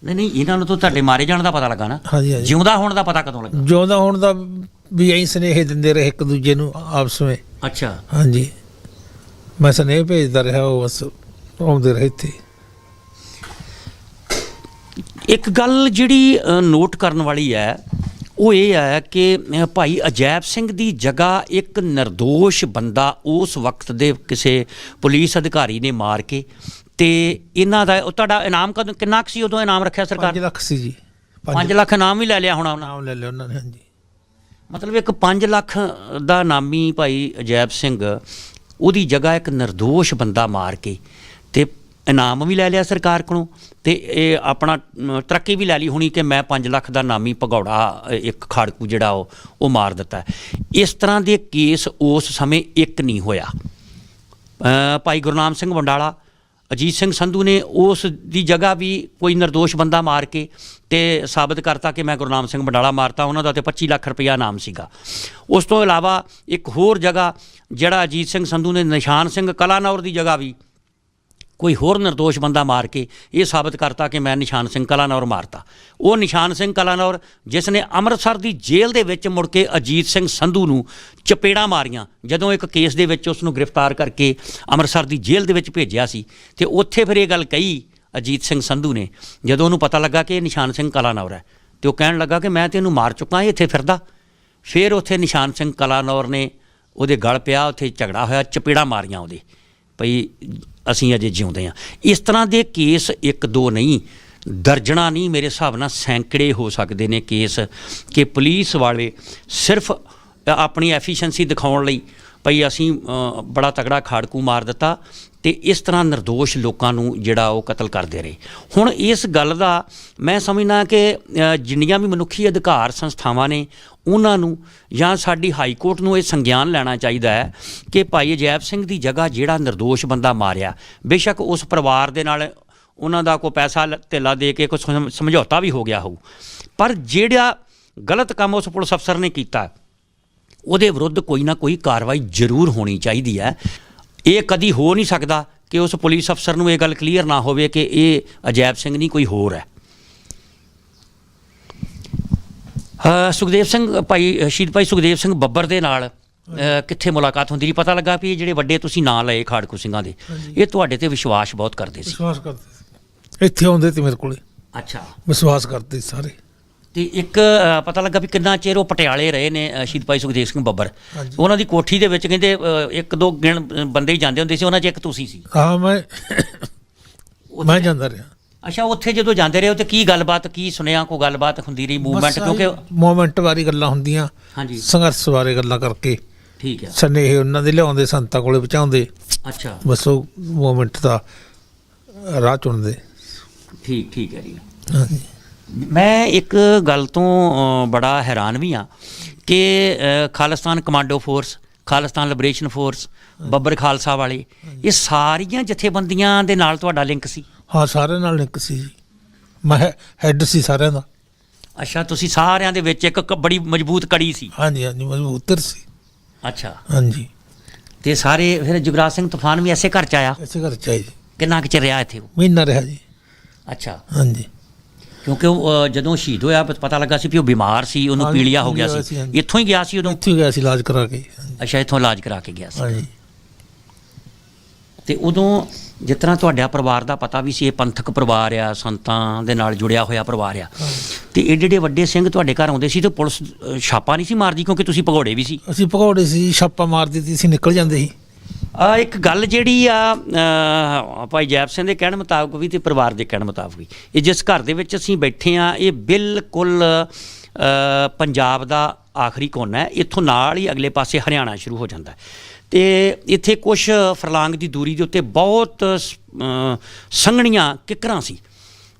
ਨਹੀਂ ਨਹੀਂ ਇਹਨਾਂ ਨੂੰ ਤਾਂ ਤੁਹਾਡੇ ਮਾਰੇ ਜਾਣ ਦਾ ਪਤਾ ਲੱਗਾ ਨਾ। ਹਾਂਜੀ ਹਾਂਜੀ। ਜਿਉਂਦਾ ਹੋਣ ਦਾ ਪਤਾ ਕਦੋਂ ਲੱਗਾ? ਜਿਉਂਦਾ ਹੁਣ ਦਾ ਵੀ ਐਂ ਸੁਨੇਹੇ ਦਿੰਦੇ ਰਹੇ ਇੱਕ ਦੂਜੇ ਨੂੰ ਆਪਸ ਵਿੱਚ। ਅੱਛਾ। ਹਾਂਜੀ। ਮੈਂ ਸੁਨੇਹੇ ਭੇਜਦਾ ਰਿਹਾ ਉਹ ਬਸ ਆਉਂਦੇ ਰਹੇ ਇੱਥੇ। ਇੱਕ ਗੱਲ ਜਿਹੜੀ ਅ, ਨੋਟ ਕਰਨ ਵਾਲੀ ਹੈ ਉਹ ਇਹ ਹੈ ਕਿ ਭਾਈ ਅਜੈਬ ਸਿੰਘ ਦੀ ਜਗ੍ਹਾ ਇੱਕ ਨਿਰਦੋਸ਼ ਬੰਦਾ ਉਸ ਵਕਤ ਦੇ ਕਿਸੇ ਪੁਲਿਸ ਅਧਿਕਾਰੀ ਨੇ ਮਾਰ ਕੇ ਤੇ ਇਹਨਾਂ ਦਾ ਉਹ ਤੁਹਾਡਾ ਇਨਾਮ ਕਦੋਂ ਕਿੰਨਾ ਕੁ ਸੀ ਉਦੋਂ ਇਨਾਮ ਰੱਖਿਆ ਸਰਕਾਰ 5 ਲੱਖ ਸੀ ਜੀ। 5 ਲੱਖ ਇਨਾਮ ਵੀ ਲੈ ਲਿਆ ਹੁਣ ਉਹਨਾਂ ਲੈ ਲਿਆ ਉਹਨਾਂ ਨੇ ਹਾਂਜੀ। ਮਤਲਬ ਇੱਕ 5 ਲੱਖ ਦਾ ਨਾਮੀ ਭਾਈ ਅਜੈਬ ਸਿੰਘ ਉਹਦੀ ਜਗ੍ਹਾ ਇੱਕ ਨਿਰਦੋਸ਼ ਬੰਦਾ ਮਾਰ ਕੇ ਇਨਾਮ ਵੀ ਲੈ ਲਿਆ ਸਰਕਾਰ ਕੋਲੋਂ ਤੇ ਇਹ ਆਪਣਾ ਤਰੱਕੀ ਵੀ ਲੈ ਲਈ ਹੋਣੀ ਕਿ ਮੈਂ 5 ਲੱਖ ਦਾ ਨਾਮੀ ਭਗੌੜਾ ਇੱਕ ਖਾੜਕੂ ਜਿਹੜਾ ਉਹ ਉਹ ਮਾਰ ਦਿੱਤਾ। ਇਸ ਤਰ੍ਹਾਂ ਦੇ ਕੇਸ ਉਸ ਸਮੇਂ ਇੱਕ ਨਹੀਂ ਹੋਇਆ। ਭਾਈ ਗੁਰਨਾਮ ਸਿੰਘ ਵੰਡਾਲਾ, ਅਜੀਤ ਸਿੰਘ ਸੰਧੂ ਨੇ ਉਸ ਦੀ ਜਗ੍ਹਾ ਵੀ ਕੋਈ નિર્ਦੋਸ਼ ਬੰਦਾ ਮਾਰ ਕੇ ਤੇ ਸਾਬਤ ਕਰਤਾ ਕਿ ਮੈਂ ਗੁਰਨਾਮ ਸਿੰਘ ਬੰਡਾਲਾ ਮਾਰਤਾ, ਉਹਨਾਂ ਦਾ ਤੇ 25 ਲੱਖ ਰੁਪਇਆ ਨਾਮ ਸੀਗਾ। ਉਸ ਤੋਂ ਇਲਾਵਾ ਇੱਕ ਹੋਰ ਜਗ੍ਹਾ, ਜਿਹੜਾ ਅਜੀਤ ਸਿੰਘ ਸੰਧੂ ਨੇ ਨਿਸ਼ਾਨ ਸਿੰਘ ਕਲਾਨੌਰ ਦੀ ਜਗ੍ਹਾ ਵੀ ਕੋਈ ਹੋਰ ਨਿਰਦੋਸ਼ ਬੰਦਾ ਮਾਰ ਕੇ ਇਹ ਸਾਬਤ ਕਰਤਾ ਕਿ ਮੈਂ ਨਿਸ਼ਾਨ ਸਿੰਘ ਕਲਾਨੌਰ ਮਾਰਤਾ। ਉਹ ਨਿਸ਼ਾਨ ਸਿੰਘ ਕਲਾਨੌਰ ਜਿਸ ਨੇ ਅੰਮ੍ਰਿਤਸਰ ਦੀ ਜੇਲ੍ਹ ਦੇ ਵਿੱਚ ਮੁੜ ਕੇ ਅਜੀਤ ਸਿੰਘ ਸੰਧੂ ਨੂੰ ਚਪੇੜਾਂ ਮਾਰੀਆਂ, ਜਦੋਂ ਇੱਕ ਕੇਸ ਦੇ ਵਿੱਚ ਉਸ ਨੂੰ ਗ੍ਰਿਫਤਾਰ ਕਰਕੇ ਅੰਮ੍ਰਿਤਸਰ ਦੀ ਜੇਲ੍ਹ ਦੇ ਵਿੱਚ ਭੇਜਿਆ ਸੀ ਤੇ ਉੱਥੇ ਫਿਰ ਇਹ ਗੱਲ ਕਹੀ ਅਜੀਤ ਸਿੰਘ ਸੰਧੂ ਨੇ, ਜਦੋਂ ਉਹਨੂੰ ਪਤਾ ਲੱਗਾ ਕਿ ਇਹ ਨਿਸ਼ਾਨ ਸਿੰਘ ਕਲਾਨੌਰ ਹੈ, ਤੇ ਉਹ ਕਹਿਣ ਲੱਗਾ ਕਿ ਮੈਂ ਤੇ ਇਹਨੂੰ ਮਾਰ ਚੁੱਕਾ, ਇਹ ਇੱਥੇ ਫਿਰਦਾ। ਫਿਰ ਉੱਥੇ ਨਿਸ਼ਾਨ ਸਿੰਘ ਕਲਾਨੌਰ ਨੇ ਉਹਦੇ ਗਲ ਪਿਆ, ਉੱਥੇ ਝਗੜਾ ਹੋਇਆ, ਚਪੇੜਾਂ ਮਾਰੀਆਂ ਉਹਦੇ। ਭਈ ਅਸੀਂ ਅਜੇ ਜਿਉਂਦੇ ਆ ਇਸ ਤਰ੍ਹਾਂ ਦੇ ਕੇਸ ਇੱਕ ਦੋ ਨਹੀਂ, ਦਰਜਣਾ ਨਹੀਂ ਮੇਰੇ ਹਿਸਾਬ ਨਾਲ ਸੈਂਕੜੇ ਹੋ ਸਕਦੇ ਨੇ ਕੇਸ ਕਿ ਪੁਲਿਸ ਵਾਲੇ ਸਿਰਫ ਆਪਣੀ ਐਫੀਸ਼ੀਐਂਸੀ ਦਿਖਾਉਣ ਲਈ ਭਈ ਅਸੀਂ ਬੜਾ ਤਗੜਾ ਖਾੜਕੂ ਮਾਰ ਦਿੱਤਾ ਤੇ ਇਸ ਤਰ੍ਹਾਂ નિર્ਦੋਸ਼ ਲੋਕਾਂ ਨੂੰ ਜਿਹੜਾ ਉਹ ਕਤਲ ਕਰਦੇ ਰਹੇ। ਹੁਣ ਇਸ ਗੱਲ ਦਾ ਮੈਂ ਸਮਝਦਾ ਕਿ ਜਿੰਨੀਆਂ ਵੀ ਮਨੁੱਖੀ ਅਧਿਕਾਰ ਸੰਸਥਾਵਾਂ ਨੇ, ਉਹਨਾਂ ਨੂੰ ਜਾਂ ਸਾਡੀ ਹਾਈ ਕੋਰਟ ਨੂੰ ਇਹ ਸੰਗਿਆਨ ਲੈਣਾ ਚਾਹੀਦਾ ਹੈ ਕਿ ਭਾਈ ਅਜੈਬ ਸਿੰਘ ਦੀ ਜਗ੍ਹਾ ਜਿਹੜਾ નિર્ਦੋਸ਼ ਬੰਦਾ ਮਾਰਿਆ, ਬੇਸ਼ੱਕ ਉਸ ਪਰਿਵਾਰ ਦੇ ਨਾਲ ਉਹਨਾਂ ਦਾ ਕੋਈ ਪੈਸਾ ਧੇਲਾ ਦੇ ਕੇ ਕੋਈ ਸਮਝੌਤਾ ਵੀ ਹੋ ਗਿਆ ਹੋਊ। ਪਰ ਜਿਹੜਾ ਗਲਤ ਕੰਮ ਉਸ ਪੁਲਿਸ ਅਫਸਰ ਨੇ ਕੀਤਾ, ਉਹਦੇ ਵਿਰੁੱਧ ਕੋਈ ਨਾ ਕੋਈ ਕਾਰਵਾਈ ਜ਼ਰੂਰ ਹੋਣੀ ਚਾਹੀਦੀ ਹੈ। ਇਹ ਕਦੀ ਹੋ ਨਹੀਂ ਸਕਦਾ ਕਿ ਉਸ ਪੁਲਿਸ ਅਫਸਰ ਨੂੰ ਇਹ ਗੱਲ ਕਲੀਅਰ ਨਾ ਹੋਵੇ ਕਿ ਇਹ ਅਜੈਬ ਸਿੰਘ ਨਹੀਂ ਕੋਈ ਹੋਰ ਹੈ। ਸੁਖਦੇਵ ਸਿੰਘ ਭਾਈ ਸ਼ਹੀਦ ਭਾਈ ਸੁਖਦੇਵ ਸਿੰਘ ਬੱਬਰ ਦੇ ਨਾਲ ਕਿੱਥੇ ਮੁਲਾਕਾਤ ਹੁੰਦੀ ਰਹੀ ਪਤਾ ਲੱਗਾ ਵੀ ਇਹ ਜਿਹੜੇ ਵੱਡੇ ਤੁਸੀਂ ਨਾਂ ਲਏ ਖਾੜਕੂ ਸਿੰਘਾਂ ਦੇ ਇਹ ਤੁਹਾਡੇ ਤੇ ਵਿਸ਼ਵਾਸ ਬਹੁਤ ਕਰਦੇ ਸੀ। ਵਿਸ਼ਵਾਸ ਕਰਦੇ ਸੀ। ਇੱਥੇ ਆਉਂਦੇ ਤੇ ਮੇਰੇ ਕੋਲੇ। ਅੱਛਾ। ਵਿਸ਼ਵਾਸ ਕਰਦੇ ਸਾਰੇ। ਤੇ ਇੱਕ ਅ, ਪਤਾ ਲੱਗਾ ਵੀ ਕਿੰਨਾ ਚਿਰ ਉਹ ਪਟਿਆਲੇ ਰਹੇ ਨੇ ਅ, ਸ਼ਹੀਦ ਭਾਈ ਸੁਖਦੇਵ ਸਿੰਘ ਬੱਬਰ। ਹਾਂਜੀ। ਉਹਨਾਂ ਦੀ ਕੋਠੀ ਦੇ ਵਿੱਚ ਕਹਿੰਦੇ ਅ, ਇੱਕ ਦੋ ਗਿਣ ਬੰਦੇ ਹੀ ਜਾਂਦੇ ਹੁੰਦੇ ਸੀ ਉਹਨਾਂ 'ਚ ਇੱਕ ਤੁਸੀਂ ਸੀ। ਹਾਂ ਮੈਂ ਮੈਂ ਜਾਂਦਾ ਰਿਹਾ। ਅੱਛਾ ਉੱਥੇ ਜਦੋਂ ਜਾਂਦੇ ਰਹੇ ਤੇ ਕੀ ਗੱਲਬਾਤ ਕੀ ਸੁਣਿਆ ਕੋਈ ਗੱਲਬਾਤ ਹੁੰਦੀ ਰਹੀ ਮੂਵਮੈਂਟ ਕਿਉਂਕਿ ਮੂਵਮੈਂਟ ਬਾਰੇ ਗੱਲਾਂ ਹੁੰਦੀਆਂ ਹਾਂਜੀ। ਸੰਘਰਸ਼ ਬਾਰੇ ਗੱਲਾਂ ਕਰਕੇ। ਠੀਕ ਹੈ। ਸਨੇਹ ਉਹਨਾਂ ਦੇ ਲਿਆਉਂਦੇ ਸੰਤਾਂ ਕੋਲੇ ਪਹੁੰਚਾਉਂਦੇ। ਅੱਛਾ। ਬਸ ਉਹ ਮੂਵਮੈਂਟ ਦਾ ਰਾਹ ਚੁਣਦੇ। ਠੀਕ ਠੀਕ ਹੈ ਜੀ। ਹਾਂਜੀ। ਮੈਂ ਇੱਕ ਗੱਲ ਤੋਂ ਬੜਾ ਹੈਰਾਨ ਵੀ ਆ ਕਿ Khalistan commando force Khalistan liberation force Babbar Khalsa ਵਾਲੇ ਇਹ ਸਾਰੀਆਂ ਜਥੇਬੰਦੀਆਂ ਦੇ ਨਾਲ ਤੁਹਾਡਾ ਲਿੰਕ ਸੀ? ਹਾਂ ਸਾਰਿਆਂ ਨਾਲ ਲਿੰਕ ਸੀ ਜੀ। ਮੈਂ ਹੈੱਡ ਸੀ ਸਾਰਿਆਂ ਦਾ। ਅੱਛਾ ਤੁਸੀਂ ਸਾਰਿਆਂ ਦੇ ਵਿੱਚ ਇੱਕ ਬੜੀ ਮਜ਼ਬੂਤ ਕੜੀ ਸੀ? ਹਾਂਜੀ ਹਾਂਜੀ ਮਜ਼ਬੂਤਰ ਸੀ। ਅੱਛਾ। ਹਾਂਜੀ। ਤੇ ਸਾਰੇ ਫਿਰ ਜੁਗਰਾਜ ਸਿੰਘ ਤੂਫਾਨ ਵੀ ਐਸੇ ਘਰ ਚ ਆਇਆ? ਇਸੇ ਘਰ ਚ ਆਏ ਜੀ। ਕਿੰਨਾ ਕੁ ਚਿਰ ਰਿਹਾ ਇੱਥੇ ਉਹ? ਮਹੀਨਾ ਰਿਹਾ ਜੀ। ਅੱਛਾ। ਹਾਂਜੀ। ਕਿਉਂਕਿ ਉਹ ਅ, ਜਦੋਂ ਸ਼ਹੀਦ ਹੋਇਆ ਪ- ਪਤਾ ਲੱਗਾ ਸੀ ਵੀ ਉਹ ਬਿਮਾਰ ਸੀ ਉਹਨੂੰ ਹਾਂਜੀ, ਪੀਲੀਆ ਹੋ ਗਿਆ ਪੀਲੀਆ ਸੀ। ਸੀ, ਹਾਂਜੀ। ਇੱਥੋਂ ਹੀ ਗਿਆ ਸੀ ਉਦੋਂ? ਇੱਥੇ ਹੀ ਗਿਆ ਸੀ ਇਲਾਜ ਕਰਾ ਕੇ ਅੱਛਾ ਇੱਥੋਂ ਇਲਾਜ ਕਰਾ ਕੇ ਗਿਆ ਸੀ। ਹਾਂਜੀ। ਤੇ ਉਦੋਂ ਜਿਸ ਤਰ੍ਹਾਂ ਤੁਹਾਡਾ ਪਰਿਵਾਰ ਦਾ ਪਤਾ ਵੀ ਸੀ ਇਹ ਪੰਥਕ ਪਰਿਵਾਰ ਆ ਸੰਤਾਂ ਦੇ ਨਾਲ ਜੁੜਿਆ ਹੋਇਆ ਪਰਿਵਾਰ ਆ। ਤੇ ਏਡੇ ਏਡੇ ਵੱਡੇ ਸਿੰਘ ਤੁਹਾਡੇ ਘਰ ਆਉਂਦੇ ਸੀ ਤੇ ਪੁਲਿਸ ਅ, ਛਾਪਾ ਨਹੀਂ ਸੀ ਮਾਰਦੀ ਕਿਉਂਕਿ ਤੁਸੀਂ ਭਗੌੜੇ ਵੀ ਸੀ? ਅਸੀਂ ਭਗੌੜੇ ਸੀ ਛਾਪਾ ਮਾਰ ਦਿੱਤੀ ਸੀ ਨਿਕਲ ਜਾਂਦੇ ਸੀ। ਆ ਇੱਕ ਗੱਲ ਜਿਹੜੀ ਆ ਭਾਈ ਜੈਪ ਸਿੰਘ ਦੇ ਕਹਿਣ ਮੁਤਾਬਕ ਵੀ ਤੇ ਪਰਿਵਾਰ ਦੇ ਕਹਿਣ ਮੁਤਾਬਕ ਵੀ। ਇਹ ਜਿਸ ਘਰ ਦੇ ਵਿੱਚ ਅਸੀਂ ਬੈਠੇ ਆ, ਇਹ ਬਿਲਕੁਲ ਪੰਜਾਬ ਦਾ ਆਖਰੀ ਕੋਨਾ ਹੈ। ਇੱਥੋਂ ਨਾਲ ਹੀ ਅਗਲੇ ਪਾਸੇ ਹਰਿਆਣਾ ਸ਼ੁਰੂ ਹੋ ਜਾਂਦਾ ਹੈ। ਤੇ ਇੱਥੇ ਕੁਝ ਫਰਲਾਂਗ ਦੀ ਦੂਰੀ ਦੇ ਉੱਤੇ ਬਹੁਤ ਸ- ਸੰਘਣੀਆਂ ਕਿਕਰਾਂ ਸੀ।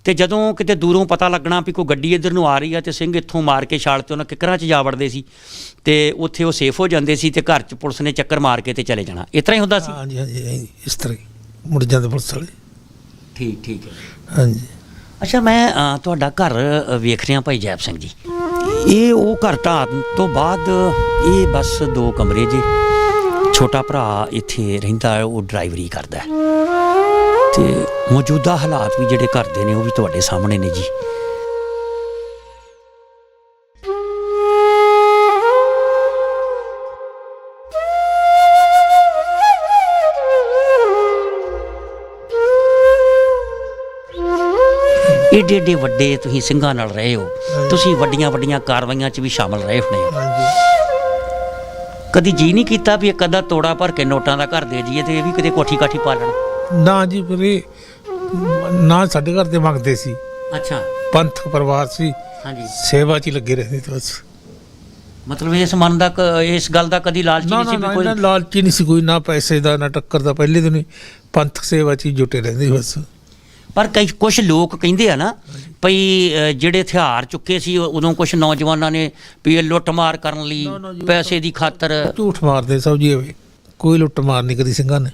ਤੇ ਜਦੋਂ ਕਿਤੇ ਦੂਰੋਂ ਪਤਾ ਲੱਗਣਾ ਵੀ ਕੋਈ ਗੱਡੀ ਇੱਧਰ ਨੂੰ ਆ ਰਹੀ ਆ ਤੇ ਸਿੰਘ ਇੱਥੋਂ ਮਾਰ ਕੇ ਛਾਲ ਤੇ ਉਹਨਾਂ ਕਿਕਰਾਂ 'ਚ ਜਾ ਵੜਦੇ ਸੀ ਤੇ ਉੱਥੇ ਉਹ ਸੇਫ ਹੋ ਜਾਂਦੇ ਸੀ ਤੇ ਘਰ 'ਚ ਪੁਲਿਸ ਨੇ ਚੱਕਰ ਮਾਰ ਕੇ ਤੇ ਚਲੇ ਜਾਣਾ। ਇਸ ਤਰ੍ਹਾਂ ਹੀ ਹੁੰਦਾ ਸੀ? ਹਾਂਜੀ ਹਾਂਜੀ ਇਸ ਤਰ੍ਹਾਂ ਹੀ। ਮੁੜ ਜਾਂਦੇ ਪੁਲਿਸ ਵਾਲੇ। ਠੀਕ ਠੀਕ ਹੈ। ਹਾਂਜੀ। ਅੱਛਾ ਮੈਂ ਤੁਹਾਡਾ ਘਰ ਵੇਖ ਰਿਹਾ ਭਾਈ ਜੈਪ ਸਿੰਘ ਜੀ। ਇਹ ਉਹ ਘਰ ਢਾਣ ਤੋਂ ਬਾਅਦ ਇਹ ਬਸ ਦੋ ਕਮਰੇ ਜੇ। ਛੋਟਾ ਭਰਾ ਇੱਥੇ ਰਹਿੰਦਾ ਉਹ ਡਰਾਈਵਰੀ ਕਰਦਾ। ਹੈ ਤੇ ਮੌਜੂਦਾ ਹਾਲਾਤ ਵੀ ਜਿਹੜੇ ਘਰ ਦੇ ਨੇ ਉਹ ਵੀ ਤੁਹਾਡੇ ਸਾਹਮਣੇ ਨੇ ਜੀ। ਏਡੇ ਏਡੇ ਵੱਡੇ ਤੁਸੀਂ ਸਿੰਘਾਂ ਨਾਲ ਰਹੇ ਹੋ। ਤੁਸੀਂ ਵੱਡੀਆਂ ਵੱਡੀਆਂ ਕਾਰਵਾਈਆਂ 'ਚ ਵੀ ਸ਼ਾਮਲ ਰਹੇ ਹੋਣੇ ਹੋ। ਕਦੀ ਜੀ ਨਹੀਂ ਕੀਤਾ ਵੀ ਇੱਕ ਅੱਧਾ ਤੋੜਾ ਭਰ ਕੇ ਨੋਟਾਂ ਦਾ ਘਰ ਦੇ ਜੀਏ ਤੇ ਇਹ ਵੀ ਕਿਤੇ ਕੋਠੀ ਕਾਠੀ ਪਾ ਲੈਣਾ। ਨਾ ਜੀ ਫਿਰ ਇਹ ਨਾ ਸਾਡੇ ਘਰ ਦੇ ਮੰਗਦੇ ਸੀ। ਅੱਛਾ। ਪੰਥ ਪਰਿਵਾਰ ਸੀ। ਹਾਂਜੀ। ਸੇਵਾ 'ਚ ਹੀ ਲੱਗੇ ਰਹਿੰਦੇ ਤੇ ਬਸ। ਮਤਲਬ ਇਸ ਮਨ ਦਾ ਕ- ਇਸ ਗੱਲ ਦਾ ਕਦੀ ਲਾਲਚ ਨਾ ਨਹੀਂ ਨਾ ਸੀ ਨਾ ਵੀ ਕੋਈ ਇਹਨਾਂ ਲਾਲਚੀ ਨਹੀਂ ਸੀ ਕੋਈ ਨਾ ਪੈਸੇ ਦਾ ਨਾ ਟੱਕਰ ਦਾ। ਪਹਿਲੇ ਦਿਨ ਹੀ ਪੰਥ ਸੇਵਾ 'ਚ ਹੀ ਜੁਟੇ ਰਹਿੰਦੇ ਬਸ। ਪਰ ਕਈ ਕੁਝ ਲੋਕ ਕਹਿੰਦੇ ਆ ਨਾ ਭਈ ਅ, ਜਿਹੜੇ ਹਥਿਆਰ ਚੁੱਕੇ ਸੀ ਉਹ- ਉਦੋਂ ਕੁਝ ਨੌਜਵਾਨਾਂ ਨੇ ਵੀ ਇਹ ਲੁੱਟਮਾਰ ਕਰਨ ਲਈ ਪੈਸੇ ਦੀ ਖਾਤਰ ਝੂਠ ਮਾਰਦੇ ਸਭ ਜੀ ਕੋਈ ਲੁੱਟ ਮਾਰ ਨਹੀਂ ਕਰੀ ਸਿੰਘਾਂ ਨੇ।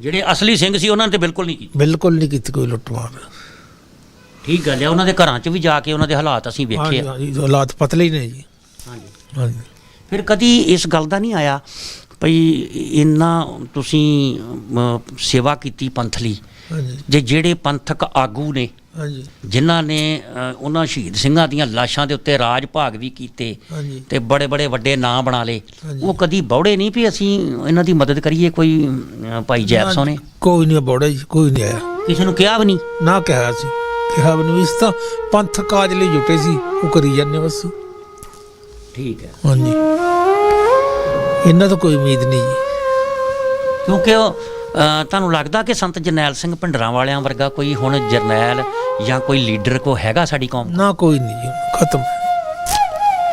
ਜਿਹੜੇ ਅਸਲੀ ਸਿੰਘ ਸੀ ਉਹਨਾਂ ਨੇ ਤੇ ਬਿਲਕੁਲ ਨਹੀਂ ਕੀਤੀ। ਬਿਲਕੁਲ ਨਹੀਂ ਕੀਤੀ ਕੋਈ ਲੁੱਟ ਮਾਰ। ਠੀਕ ਗੱਲ ਹੈ ਉਹਨਾਂ ਦੇ ਘਰਾਂ 'ਚ ਵੀ ਜਾ ਕੇ ਉਹਨਾਂ ਦੇ ਹਾਲਾਤ ਅਸੀਂ ਵੇਖੇ ਹਾਂਜੀ ਆ ਹਾਂਜੀ ਹਾਲਾਤ ਪਤਲੇ ਹੀ ਨੇ ਜੀ। ਹਾਂਜੀ। ਹਾਂਜੀ। ਫਿਰ ਕਦੀ ਇਸ ਗੱਲ ਦਾ ਨਹੀਂ ਆਇਆ ਭਈ ਇੰਨਾ ਤੁਸੀਂ ਅਮ, ਸੇਵਾ ਕੀਤੀ ਪੰਥ ਲਈ ਹਾਂਜੀ ਜੇ ਜਿਹੜੇ ਪੰਥਕ ਆਗੂ ਨੇ ਹਾਂਜੀ। ਜਿਨ੍ਹਾਂ ਨੇ ਉਹਨਾਂ ਸ਼ਹੀਦ ਸਿੰਘਾਂ ਦੀਆਂ ਲਾਸ਼ਾਂ ਦੇ ਉੱਤੇ ਰਾਜ ਭਾਗ ਵੀ ਕੀਤੇ ਤੇ ਬੜੇ ਬੜੇ ਵੱਡੇ ਨਾਂ ਬਣਾ ਲਏ। ਉਹ ਕਦੀ ਬੌੜੇ ਨਹੀਂ ਵੀ ਅਸੀਂ ਇਹਨਾਂ ਦੀ ਮਦਦ ਕਰੀਏ ਕੋਈ ਭਾਈ ਜੈਪ ਸੋਨੇ ਕੋਈ ਨਹੀਂ ਬੋੜਾ ਜੀ ਕੋਈ ਨਹੀਂ ਆਇਆ। ਕਿਸੇ ਨੂੰ ਕਿਹਾ ਵੀ ਨਹੀਂ? ਨਾ ਕਿਹਾ ਸੀ। ਕਿਹਾ ਵੀ ਨਹੀਂ ਇਸ ਤਾਂ ਪੰਥ ਕਾਜ ਲਈ ਜੁਟੇ ਸੀ ਉਹ ਕਰੀ ਜਾਂਦੇ ਬਸ। ਠੀਕ ਹੈ। ਹਾਂਜੀ। ਇਹਨਾਂ ਤੋਂ ਕੋਈ ਉਮੀਦ ਨਹੀਂ ਜੀ। ਕਿਉਂਕਿ ਉਹ ਤੁਹਾਨੂੰ ਲੱਗਦਾ ਕਿ ਸੰਤ ਜਰਨੈਲ ਸਿੰਘ ਭਿੰਡਰਾਂ ਵਾਲਿਆਂ ਵਰਗਾ ਕੋਈ ਹੁਣ ਜਰਨੈਲ ਜਾਂ ਕੋਈ ਲੀਡਰ ਕੋ ਹੈਗਾ ਸਾਡੀ ਕੌਮ ਨਾ ਕੋਈ ਨਹੀਂ ਜੀ ਖਤਮ।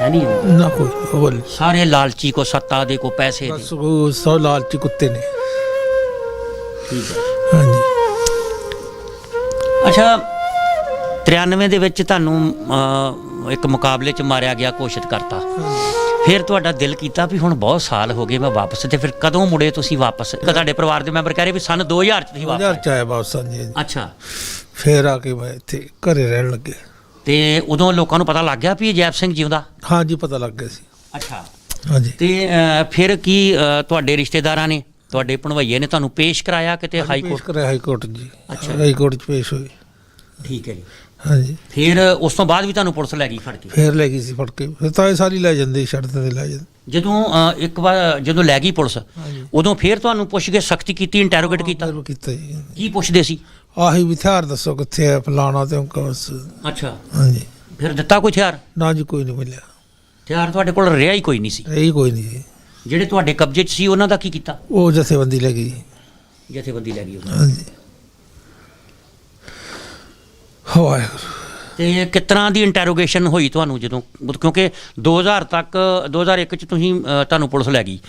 ਹੈ ਨਹੀਂ ਨਾ ਕੋਈ ਉਹ ਵਾਲੀ। ਸਾਰੇ ਲਾਲਚੀ ਕੋ ਸੱਤਾ ਦੇ ਕੋ ਪੈਸੇ ਬਸ ਦੇ ਉਹ ਸੌ ਲਾਲਚੀ ਕੁੱਤੇ ਨੇ। ਠੀਕ ਹੈ। ਹਾਂਜੀ। ਅੱਛਾ 93 ਦੇ ਵਿੱਚ ਤੁਹਾਨੂੰ ਇੱਕ ਮੁਕਾਬਲੇ 'ਚ ਮਾਰਿਆ ਗਿਆ ਘੋਸ਼ਿਤ ਕਰਤਾ। ਫਿਰ ਤੁਹਾਡਾ ਦਿਲ ਕੀਤਾ ਵੀ ਹੁਣ ਬਹੁਤ ਸਾਲ ਹੋ ਗਏ ਮੈਂ ਵਾਪਸ ਤੇ ਫਿਰ ਕਦੋਂ ਮੁੜੇ ਤੁਸੀਂ ਵਾਪਸ? ਤੁਹਾਡੇ ਪਰਿਵਾਰ ਦੇ ਮੈਂਬਰ ਕਹਿ ਰਹੇ ਵੀ ਸਨ 2000 ਚ ਤੁਸੀਂ ਵਾਪਸ 2000 ਆਏ। ਚ ਆਇਆ ਵਾਪਸ ਹਾਂਜੀ ਹਾਂਜੀ। ਅੱਛਾ। ਫੇਰ ਆ ਕੇ ਮੈਂ ਇੱਥੇ ਘਰੇ ਰਹਿਣ ਲੱਗੇ। ਤੇ ਉਦੋਂ ਲੋਕਾਂ ਨੂੰ ਪਤਾ ਲੱਗ ਗਿਆ ਵੀ ਇਹ ਜੈਪ ਸਿੰਘ ਜਿਉਂਦਾ? ਹਾਂਜੀ ਪਤਾ ਲੱਗ ਗਿਆ ਸੀ। ਅੱਛਾ। ਹਾਂਜੀ। ਤੇ ਫਿਰ ਕੀ ਤੁਹਾਡੇ ਰਿਸ਼ਤੇਦਾਰਾਂ ਨੇ ਤੁਹਾਡੇ ਭਣਵਈਏ ਨੇ ਤੁਹਾਨੂੰ ਪੇਸ਼ ਕਰਾਇਆ ਕਿਤੇ ਹਾਈ ਪੇਸ਼ ਕੋਰਟ? ਹਾਈ ਕੋਰਟ ਜੀ। ਅੱਛਾ। ਹਾਈ ਕੋਰਟ ਚ ਪੇਸ਼ ਹੋਏ ਠੀਕ ਹੈ ਜੀ। ਹਾਂਜੀ। ਫਿਰ ਉਸ ਤੋਂ ਬਾਅਦ ਵੀ ਤੁਹਾਨੂੰ ਪੁਲਿਸ ਲੈ ਗਈ ਫੜ ਕੇ? ਫੇਰ ਲੈ ਗਈ ਸੀ ਫੜ ਕੇ। ਫਿਰ ਤਾਂ ਇਹ ਸਾਰੀ ਲੈ ਜਾਂਦੇ ਛੱਡ ਦਿੰਦੇ ਲੈ ਜਾਂਦੇ। ਜਦੋਂ ਅ, ਇੱਕ ਵਾਰ ਜਦੋਂ ਲੈ ਗਈ ਪੁਲਿਸ ਉਦੋਂ ਫਿਰ ਤੁਹਾਨੂੰ ਪੁੱਛ ਕੇ ਸਖਤੀ ਕੀਤੀ ਇੰਟਰੋਗੇਟ ਕੀਤਾ? ਫਿਰ ਕੀਤਾ ਜੀ ਕੀ ਪੁੱਛਦੇ ਸੀ? ਆਹੀ ਵੀ ਹਥਿਆਰ ਦੱਸੋ ਕਿੱਥੇ ਹੈ ਫਲਾਣਾ ਤੇ ਉਹ ਬਸ। ਅੱਛਾ। ਹਾਂਜੀ। ਫਿਰ ਦਿੱਤਾ ਕੋਈ ਹਥਿਆਰ? ਨਾ ਜੀ ਕੋਈ ਨਹੀਂ ਮਿਲਿਆ। ਹਥਿਆਰ ਤੁਹਾਡੇ ਕੋਲ ਰਿਹਾ ਹੀ ਕੋਈ ਨਹੀਂ ਸੀ। ਇਹ ਕੋਈ ਨਹੀਂ ਜੀ। ਜਿਹੜੇ ਤੁਹਾਡੇ ਕਬਜ਼ੇ 'ਚ ਸੀ ਉਹਨਾਂ ਦਾ ਕੀ ਕੀਤਾ? ਉਹ ਜਥੇਬੰਦੀ ਲੈ ਗਈ। ਜਥੇਬੰਦੀ ਲੈ ਗਈ ਉਹਨਾਂ ਹਾਂਜੀ। ਵਾਹਿਗੁਰੂ ਤੇ ਕਿਸ ਤਰ੍ਹਾਂ ਦੀ ਇੰਟਰੋਗੇਸ਼ਨ ਹੋਈ ਤੁਹਾਨੂੰ ਜਦੋਂ? ਕਿਉਂਕਿ 2000 ਤੱਕ 2001 ਚ ਤੁਸੀਂ ਅ, ਤੁਹਾਨੂੰ ਪੁਲਿਸ ਲੈ ਗਈ।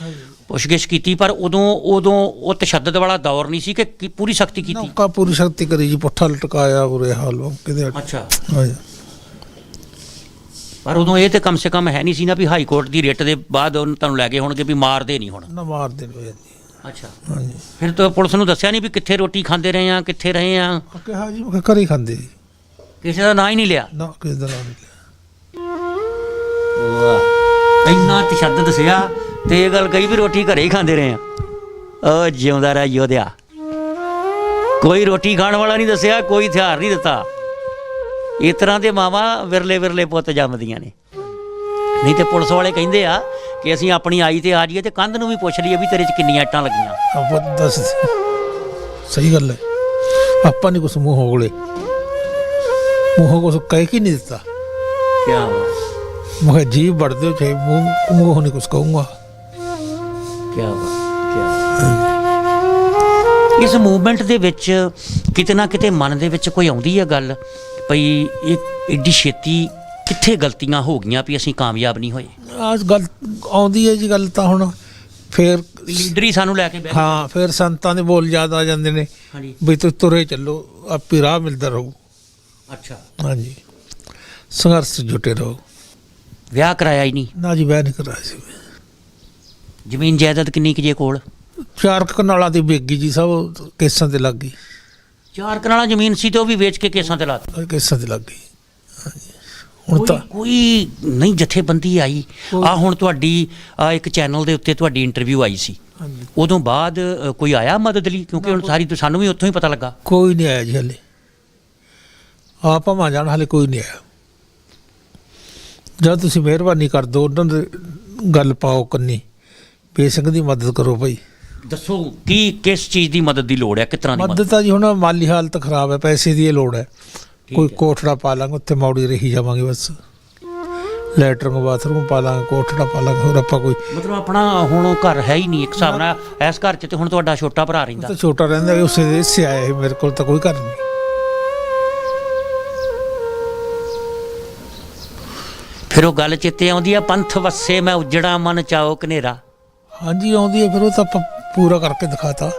ਪੁੱਛਗਿੱਛ ਕੀਤੀ ਪਰ ਉਦੋਂ ਉਦੋਂ ਉਹ ਤਸ਼ੱਦਦ ਵਾਲਾ ਦੌਰ ਨਹੀਂ ਸੀ ਕਿ ਕੀ ਪੂਰੀ ਸਖਤੀ ਕੀਤੀ? ਨੌਕਾ ਪੂਰੀ ਸ਼ਕਤੀ ਕਰੀ ਜੀ ਪੁੱਠਾ ਲਟਕਾਇਆ ਬੁਰੇ ਹਾਲ ਉਹ ਕਿਤੇ ਅੱਛਾ। ਹਾਂਜੀ। ਪਰ ਉਦੋਂ ਇਹ ਤੇ ਕਮ ਸੇ ਕਮ ਹੈ ਨਹੀਂ ਸੀ ਨਾ ਵੀ ਹਾਈ ਕੋਰਟ ਦੀ ਰਿਟ ਦੇ ਬਾਅਦ ਉਹਨੂੰ ਤੁਹਾਨੂੰ ਲੈ ਕੇ ਹੋਣਗੇ ਵੀ ਮਾਰਦੇ ਨਹੀਂ ਹੁਣ। ਨਾ ਮਾਰ ਦੇਣ ਹੋ ਜਾਂਦੀ ਅੱਛਾ। ਹਾਂਜੀ। ਫਿਰ ਤਾਂ ਪੁਲਿਸ ਨੂੰ ਦੱਸਿਆ ਨਹੀਂ ਵੀ ਕਿੱਥੇ ਰੋਟੀ ਖਾਂਦੇ ਰਹੇ ਆ ਕਿੱਥੇ ਰਹੇ ਆ? ਕਿਹਾ ਜੀ ਮੈਂ ਕਿਹਾ ਘਰੇ ਹੀ ਖਾਂਦੇ ਜੀ। ਕਿਸੇ ਦਾ ਨਾਂ ਹੀ ਨਹੀਂ ਲਿਆ। ਨਾ ਕਿਸੇ ਦਾ ਨਾਮ ਨਹੀਂ ਲਿਆ। ਵਾਹ। ਇੰਨਾ ਤਸ਼ੱਦਦ ਸਿਆ ਤੇ ਇਹ ਗੱਲ ਕਹੀ ਵੀ ਰੋਟੀ ਘਰੇ ਹੀ ਖਾਂਦੇ ਰਹੇ ਆ। ਓ ਜਿਉਂਦਾ ਰਹਿ ਯੋਧਿਆ। ਕੋਈ ਰੋਟੀ ਖਾਣ ਵਾਲਾ ਨਹੀਂ ਦੱਸਿਆ ਕੋਈ ਹਥਿਆਰ ਨਹੀਂ ਦਿੱਤਾ। ਇਸ ਤਰ੍ਹਾਂ ਦੇ ਮਾਵਾ ਵਿਰਲੇ ਵਿਰਲੇ ਪੁੱਤ ਜੰਮਦੀਆਂ ਨੇ। ਨਹੀਂ ਤੇ ਪੁਲਿਸ ਵਾਲੇ ਕਹਿੰਦੇ ਆ ਕਿ ਅਸੀਂ ਆਪਣੀ ਆਈ ਤੇ ਆ ਜਾਈਏ ਤੇ ਕੰਧ ਨੂੰ ਵੀ ਪੁੱਛ ਲਈਏ ਵੀ ਤੇਰੇ 'ਚ ਕਿੰਨੀਆਂ ਇੱਟਾਂ ਲੱਗੀਆਂ। ਆਪਾਂ ਦੱਸ ਸਹੀ ਗੱਲ ਹੈ। ਆਪਾਂ ਨਹੀਂ ਕੁਛ ਮੂੰਹ ਹੋਗਲੇ। ਕੇ ਨਹੀਂ ਦਿੱਤਾ ਕੀ ਬਾਤ ਮੈਂ ਕਿਹਾ ਜੀ ਵੜਦੇ ਚਾਹੇ ਮੂੰਹ ਮੂੰਹ ਨਹੀਂ ਕੁਛ ਕਹੂੰਗਾ ਕੀ ਬਾਤ ਕੀ ਇਸ ਮੂਵਮੈਂਟ ਦੇ ਵਿੱਚ ਕਿਤੇ ਨਾ ਕਿਤੇ ਮਨ ਦੇ ਵਿੱਚ ਕੋਈ ਆਉਂਦੀ ਹੈ ਗੱਲ ਭਈ ਇਹ ਏਡੀ ਛੇਤੀ ਕਿੱਥੇ ਗਲਤੀਆਂ ਹੋ ਗਈਆਂ ਵੀ ਅਸੀਂ ਕਾਮਯਾਬ ਨਹੀਂ ਹੋਏ? ਆਜ ਗੱਲ ਆਉਂਦੀ ਹੈ ਜੀ ਗੱਲ ਤਾਂ ਹੁਣ ਫੇਰ ਲੀਡਰ ਹੀ ਸਾਨੂੰ ਲੈ ਕੇ ਗਏ। ਹਾਂ ਫੇਰ ਸੰਤਾਂ ਦੇ ਬੋਲ ਯਾਦ ਆ ਜਾਂਦੇ ਨੇ ਹਾਂਜੀ। ਵੀ ਤੂੰ ਤੁਰੇ ਚੱਲੋ ਆਪੇ ਰਾਹ ਮਿਲਦਾ ਰਹੂ। ਅੱਛਾ। ਹਾਂਜੀ। ਸੰਘਰਸ਼ 'ਚ ਜੁਟੇ ਰਹੋ। ਵਿਆਹ ਕਰਾਇਆ ਹੀ ਨਹੀਂ। ਨਾ ਜੀ ਵਿਆਹ ਨਹੀਂ ਕਰਾਇਆ ਸੀ। ਜ਼ਮੀਨ ਜਾਇਦਾਦ ਕਿੰਨੀ ਕੁ ਜੇ ਕੋਲ? ਚਾਰ ਕੁ ਕਨਾਲਾਂ ਦੀ ਵੇਗੀ ਜੀ ਸਭ ਕੇਸਾਂ ਤੇ ਲੱਗ ਗਈ। ਚਾਰ ਕਨਾਲਾਂ ਜ਼ਮੀਨ ਸੀ ਤੇ ਉਹ ਵੀ ਵੇਚ ਕੇ ਕੇਸਾਂ ਤੇ ਲਾਤੀ। ਕੇਸਾਂ ਤੇ ਲੱਗ ਗਈ। ਹਾਂਜੀ। ਹੁਣ ਕੋਈ ਤਾਂ ਕੋਈ ਨਹੀਂ ਜਥੇਬੰਦੀ ਆਈ। ਆ ਹੁਣ ਤੁਹਾਡੀ ਆ ਇੱਕ ਚੈਨਲ ਦੇ ਉੱਤੇ ਤੁਹਾਡੀ ਇੰਟਰਵਿਊ ਆਈ ਸੀ। ਹਾਂਜੀ। ਉਦੋਂ ਬਾਅਦ ਅ, ਕੋਈ ਆਇਆ ਮਦਦ ਲਈ? ਕਿਉਂਕਿ ਹੁਣ ਸਾਰੀ ਸਾਨੂੰ ਵੀ ਉੱਥੋਂ ਹੀ ਪਤਾ ਲੱਗਾ। ਕੋਈ ਨਹੀਂ ਆਇਆ ਜੀ ਹਲੇ। ਆ ਭਾਵਾਂ ਜਾਣ ਹਲੇ ਕੋਈ ਨਹੀਂ ਆਇਆ। ਜਦ ਤੁਸੀਂ ਮਿਹਰਬਾਨੀ ਕਰ ਦੋ ਉਹਨਾਂ ਦੇ ਗੱਲ ਪਾਓ ਕੰਨੀ। ਪੇ ਸਿੰਘ ਦੀ ਮਦਦ ਕਰੋ ਭਾਈ। ਦੱਸੋ ਕੀ ਕਿਸ ਚੀਜ਼ ਦੀ ਮਦਦ ਦੀ ਲੋੜ ਹੈ? ਕਿਸ ਤਰ੍ਹਾਂ ਦੀ ਮਦਦ ਤਾਂ ਜੀ ਹੁਣ ਮਾਲੀ ਹਾਲਤ ਖਰਾਬ ਹੈ ਪੈਸੇ ਦੀ ਇਹ ਲੋੜ ਹੈ। ਕੋਈ। ਕੋਠੜਾ ਪਾ ਲਾਂਗੇ ਉੱਥੇ ਮੌੜੀ ਰਹੀ ਜਾਵਾਂਗੇ ਬਸ। ਲੈਟਰਿੰਗ ਬਾਥਰੂਮ ਪਾ ਲਾਂਗੇ ਕੋਠੜਾ ਪਾ ਲਾਂਗੇ ਹੋਰ ਆਪਾਂ ਕੋਈ ਮਤਲਬ ਆਪਣਾ ਹੁਣ ਘਰ ਹੈ ਹੀ ਨਹੀਂ ਇੱਕ ਹਿਸਾਬ ਨਾਲ। ਇਸ ਘਰ 'ਚ ਤੇ ਹੁਣ ਤੁਹਾਡਾ ਛੋਟਾ ਭਰਾ ਰਹਿੰਦਾ। ਛੋਟਾ ਰਹਿੰਦਾ ਉਸੇ ਦੇ ਹਿੱਸੇ ਆਇਆ ਮੇਰੇ ਕੋਲ ਤਾਂ ਕੋਈ ਘਰ ਨਹੀਂ। ਫਿਰ ਉਹ ਗੱਲ ਚਿੱਤੇ ਆਉਂਦੀ ਆ ਪੰਥ ਵਸੇ ਮੈਂ ਉਜੜਾ ਮਨ ਚਾਓ ਕਨੇਰਾ ਹਾਂਜੀ ਆਉਂਦੀ ਹੈ ਫਿਰ ਉਹ ਤਾਂ ਆਪਾਂ ਪੂਰਾ ਕਰਕੇ ਦਿਖਾਤਾ।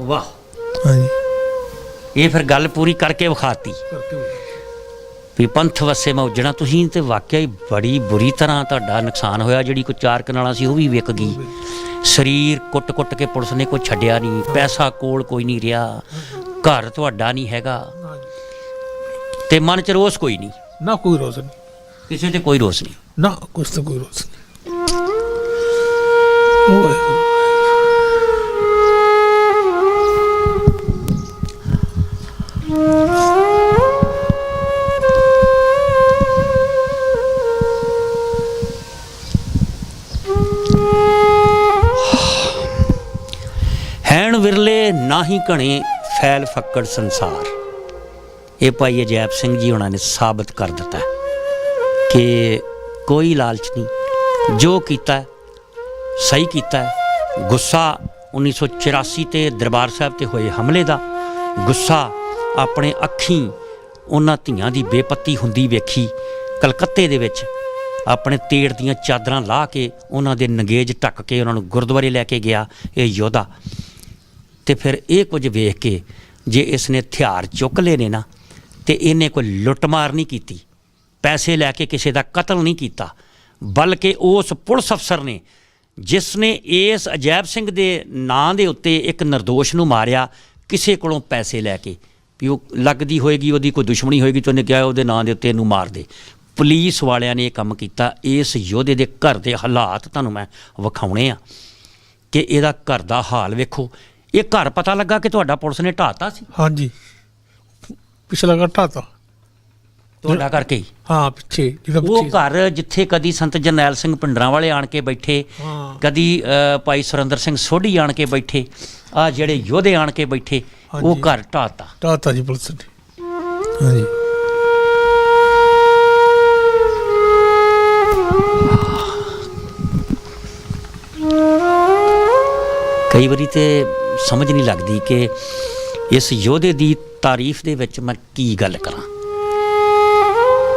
ਵਾਹ। ਹਾਂਜੀ। ਇਹ ਫਿਰ ਗੱਲ ਪੂਰੀ ਕਰਕੇ ਵਿਖਾਤੀ। ਵੀ ਪੰਥ ਵਸੇ ਮੈਂ ਉਜੜਾ ਤੁਸੀਂ ਤੇ ਵਾਕਿਆ ਹੀ ਬੜੀ ਬੁਰੀ ਤਰ੍ਹਾਂ ਤੁਹਾਡਾ ਨੁਕਸਾਨ ਹੋਇਆ ਜਿਹੜੀ ਕੋਈ ਚਾਰ ਕਨਾਲਾਂ ਸੀ ਉਹ ਵੀ ਵਿਕ ਗਈ। ਸਰੀਰ ਕੁੱਟ-ਕੁੱਟ ਕੇ ਪੁਲਿਸ ਨੇ ਕੋਈ ਛੱਡਿਆ ਨਹੀਂ ਪੈਸਾ ਕੋਲ ਕੋਈ ਨਹੀਂ ਰਿਹਾ ਘਰ ਤੁਹਾਡਾ ਨਹੀਂ ਹੈਗਾ। ਤੇ ਮਨ 'ਚ ਰੋਸ ਕੋਈ ਨਹੀਂ। ਨਾ ਕੋਈ ਰੋਸ ਨਹੀਂ। ਕਿਸੇ ਤੇ ਕੋਈ ਰੋਸ ਨਹੀਂ ਨਾ ਕੁਛ ਤਾਂ ਕੋਈ ਰੋਸ ਨਹੀਂ। ਹੈਣ ਵਿਰਲੇ ਨਾਹੀ ਘਣੇ ਫੈਲ ਫੱਕੜ ਸੰਸਾਰ ਇਹ ਭਾਈ ਅਜੈਬ ਸਿੰਘ ਜੀ ਉਹਨਾਂ ਨੇ ਸਾਬਤ ਕਰ ਦਿੱਤਾ ਹੈ ਕਿ ਕੋਈ ਲਾਲਚ ਨਹੀਂ। ਜੋ ਕੀਤਾ ਸਹੀ ਕੀਤਾ ਹੈ। ਗੁੱਸਾ 1984 ਤੇ ਦਰਬਾਰ ਸਾਹਿਬ ਤੇ ਹੋਏ ਹਮਲੇ ਦਾ ਗੁੱਸਾ ਆਪਣੇ ਅੱਖੀਂ ਉਹਨਾਂ ਧੀਆਂ ਦੀ ਬੇਪੱਤੀ ਹੁੰਦੀ ਵੇਖੀ। ਕਲਕੱਤੇ ਦੇ ਵਿੱਚ ਆਪਣੇ ਤੇੜ ਦੀਆਂ ਚਾਦਰਾਂ ਲਾ ਕੇ ਉਹਨਾਂ ਦੇ ਨਗੇਜ ਢੱਕ ਕੇ ਉਹਨਾਂ ਨੂੰ ਗੁਰਦੁਆਰੇ ਲੈ ਕੇ ਗਿਆ ਇਹ ਯੋਧਾ। ਤੇ ਫਿਰ ਇਹ ਕੁਝ ਵੇਖ ਕੇ ਜੇ ਇਸ ਨੇ ਹਥਿਆਰ ਚੁੱਕ ਲਏ ਨੇ ਨਾ, ਤੇ ਇਹਨੇ ਕੋਈ ਲੁੱਟਮਾਰ ਨਹੀਂ ਕੀਤੀ। ਪੈਸੇ ਲੈ ਕੇ ਕਿਸੇ ਦਾ ਕਤਲ ਨਹੀਂ ਕੀਤਾ, ਬਲਕਿ ਉਸ ਪੁਲਿਸ ਅਫਸਰ ਨੇ, ਜਿਸ ਨੇ ਇਸ ਅਜੈਬ ਸਿੰਘ ਦੇ ਨਾਂ ਦੇ ਉੱਤੇ ਇੱਕ ਨਿਰਦੋਸ਼ ਨੂੰ ਮਾਰਿਆ, ਕਿਸੇ ਕੋਲੋਂ ਪੈਸੇ ਲੈ ਕੇ। ਵੀ ਉਹ ਲੱਗਦੀ ਹੋਏਗੀ, ਉਹਦੀ ਕੋਈ ਦੁਸ਼ਮਣੀ ਹੋਏਗੀ ਤੇ ਉਹਨੇ ਕਿਹਾ ਉਹਦੇ ਨਾਂ ਦੇ ਉੱਤੇ ਇਹਨੂੰ ਮਾਰ ਦੇ। ਪੁਲਿਸ ਵਾਲਿਆਂ ਨੇ ਇਹ ਕੰਮ ਕੀਤਾ। ਇਸ ਯੋਧੇ ਦੇ ਘਰ ਦੇ ਹਾਲਾਤ ਤੁਹਾਨੂੰ ਮੈਂ ਵਿਖਾਉਣੇ ਆ ਕਿ ਇਹਦਾ ਘਰ ਦਾ ਹਾਲ ਵੇਖੋ। ਇਹ ਘਰ ਪਤਾ ਲੱਗਾ ਕਿ ਤੁਹਾਡਾ ਪੁਲਿਸ ਨੇ ਢਾਤਾ ਸੀ? ਹਾਂਜੀ। ਪਿਛਲਾ ਘਟਾ ਤਾਂ ਤੁਹਾਡਾ ਕਰਕੇ ਹੀ। ਹਾਂ ਪਿੱਛੇ ਜਿਹੜਾ ਉਹ ਪਿੱਛੇ। ਘਰ ਜਿੱਥੇ ਕਦੀ ਸੰਤ ਜਰਨੈਲ ਸਿੰਘ ਪਿੰਡਰਾਂ ਵਾਲੇ ਆਣ ਕੇ ਬੈਠੇ ਹਾਂ। ਕਦੀ ਅ, ਭਾਈ ਸੁਰਿੰਦਰ ਸਿੰਘ ਸੋਢੀ ਆਣ ਕੇ ਬੈਠੇ ਆ ਜਿਹੜੇ ਯੋਧੇ ਆਣ ਕੇ ਬੈਠੇ ਉਹ ਹਾਂਜੀ। ਘਰ ਢਾਤਾ ਢਾਤਾ ਜੀ ਪੁਲਿਸ ਨੇ। ਹਾਂਜੀ। ਕਈ ਵਾਰੀ ਤੇ ਸਮਝ ਨਹੀਂ ਲੱਗਦੀ ਕਿ ਇਸ ਯੋਧੇ ਦੀ ਤਾਰੀਫ ਦੇ ਵਿੱਚ ਮੈਂ ਕੀ ਗੱਲ ਕਰਾਂ।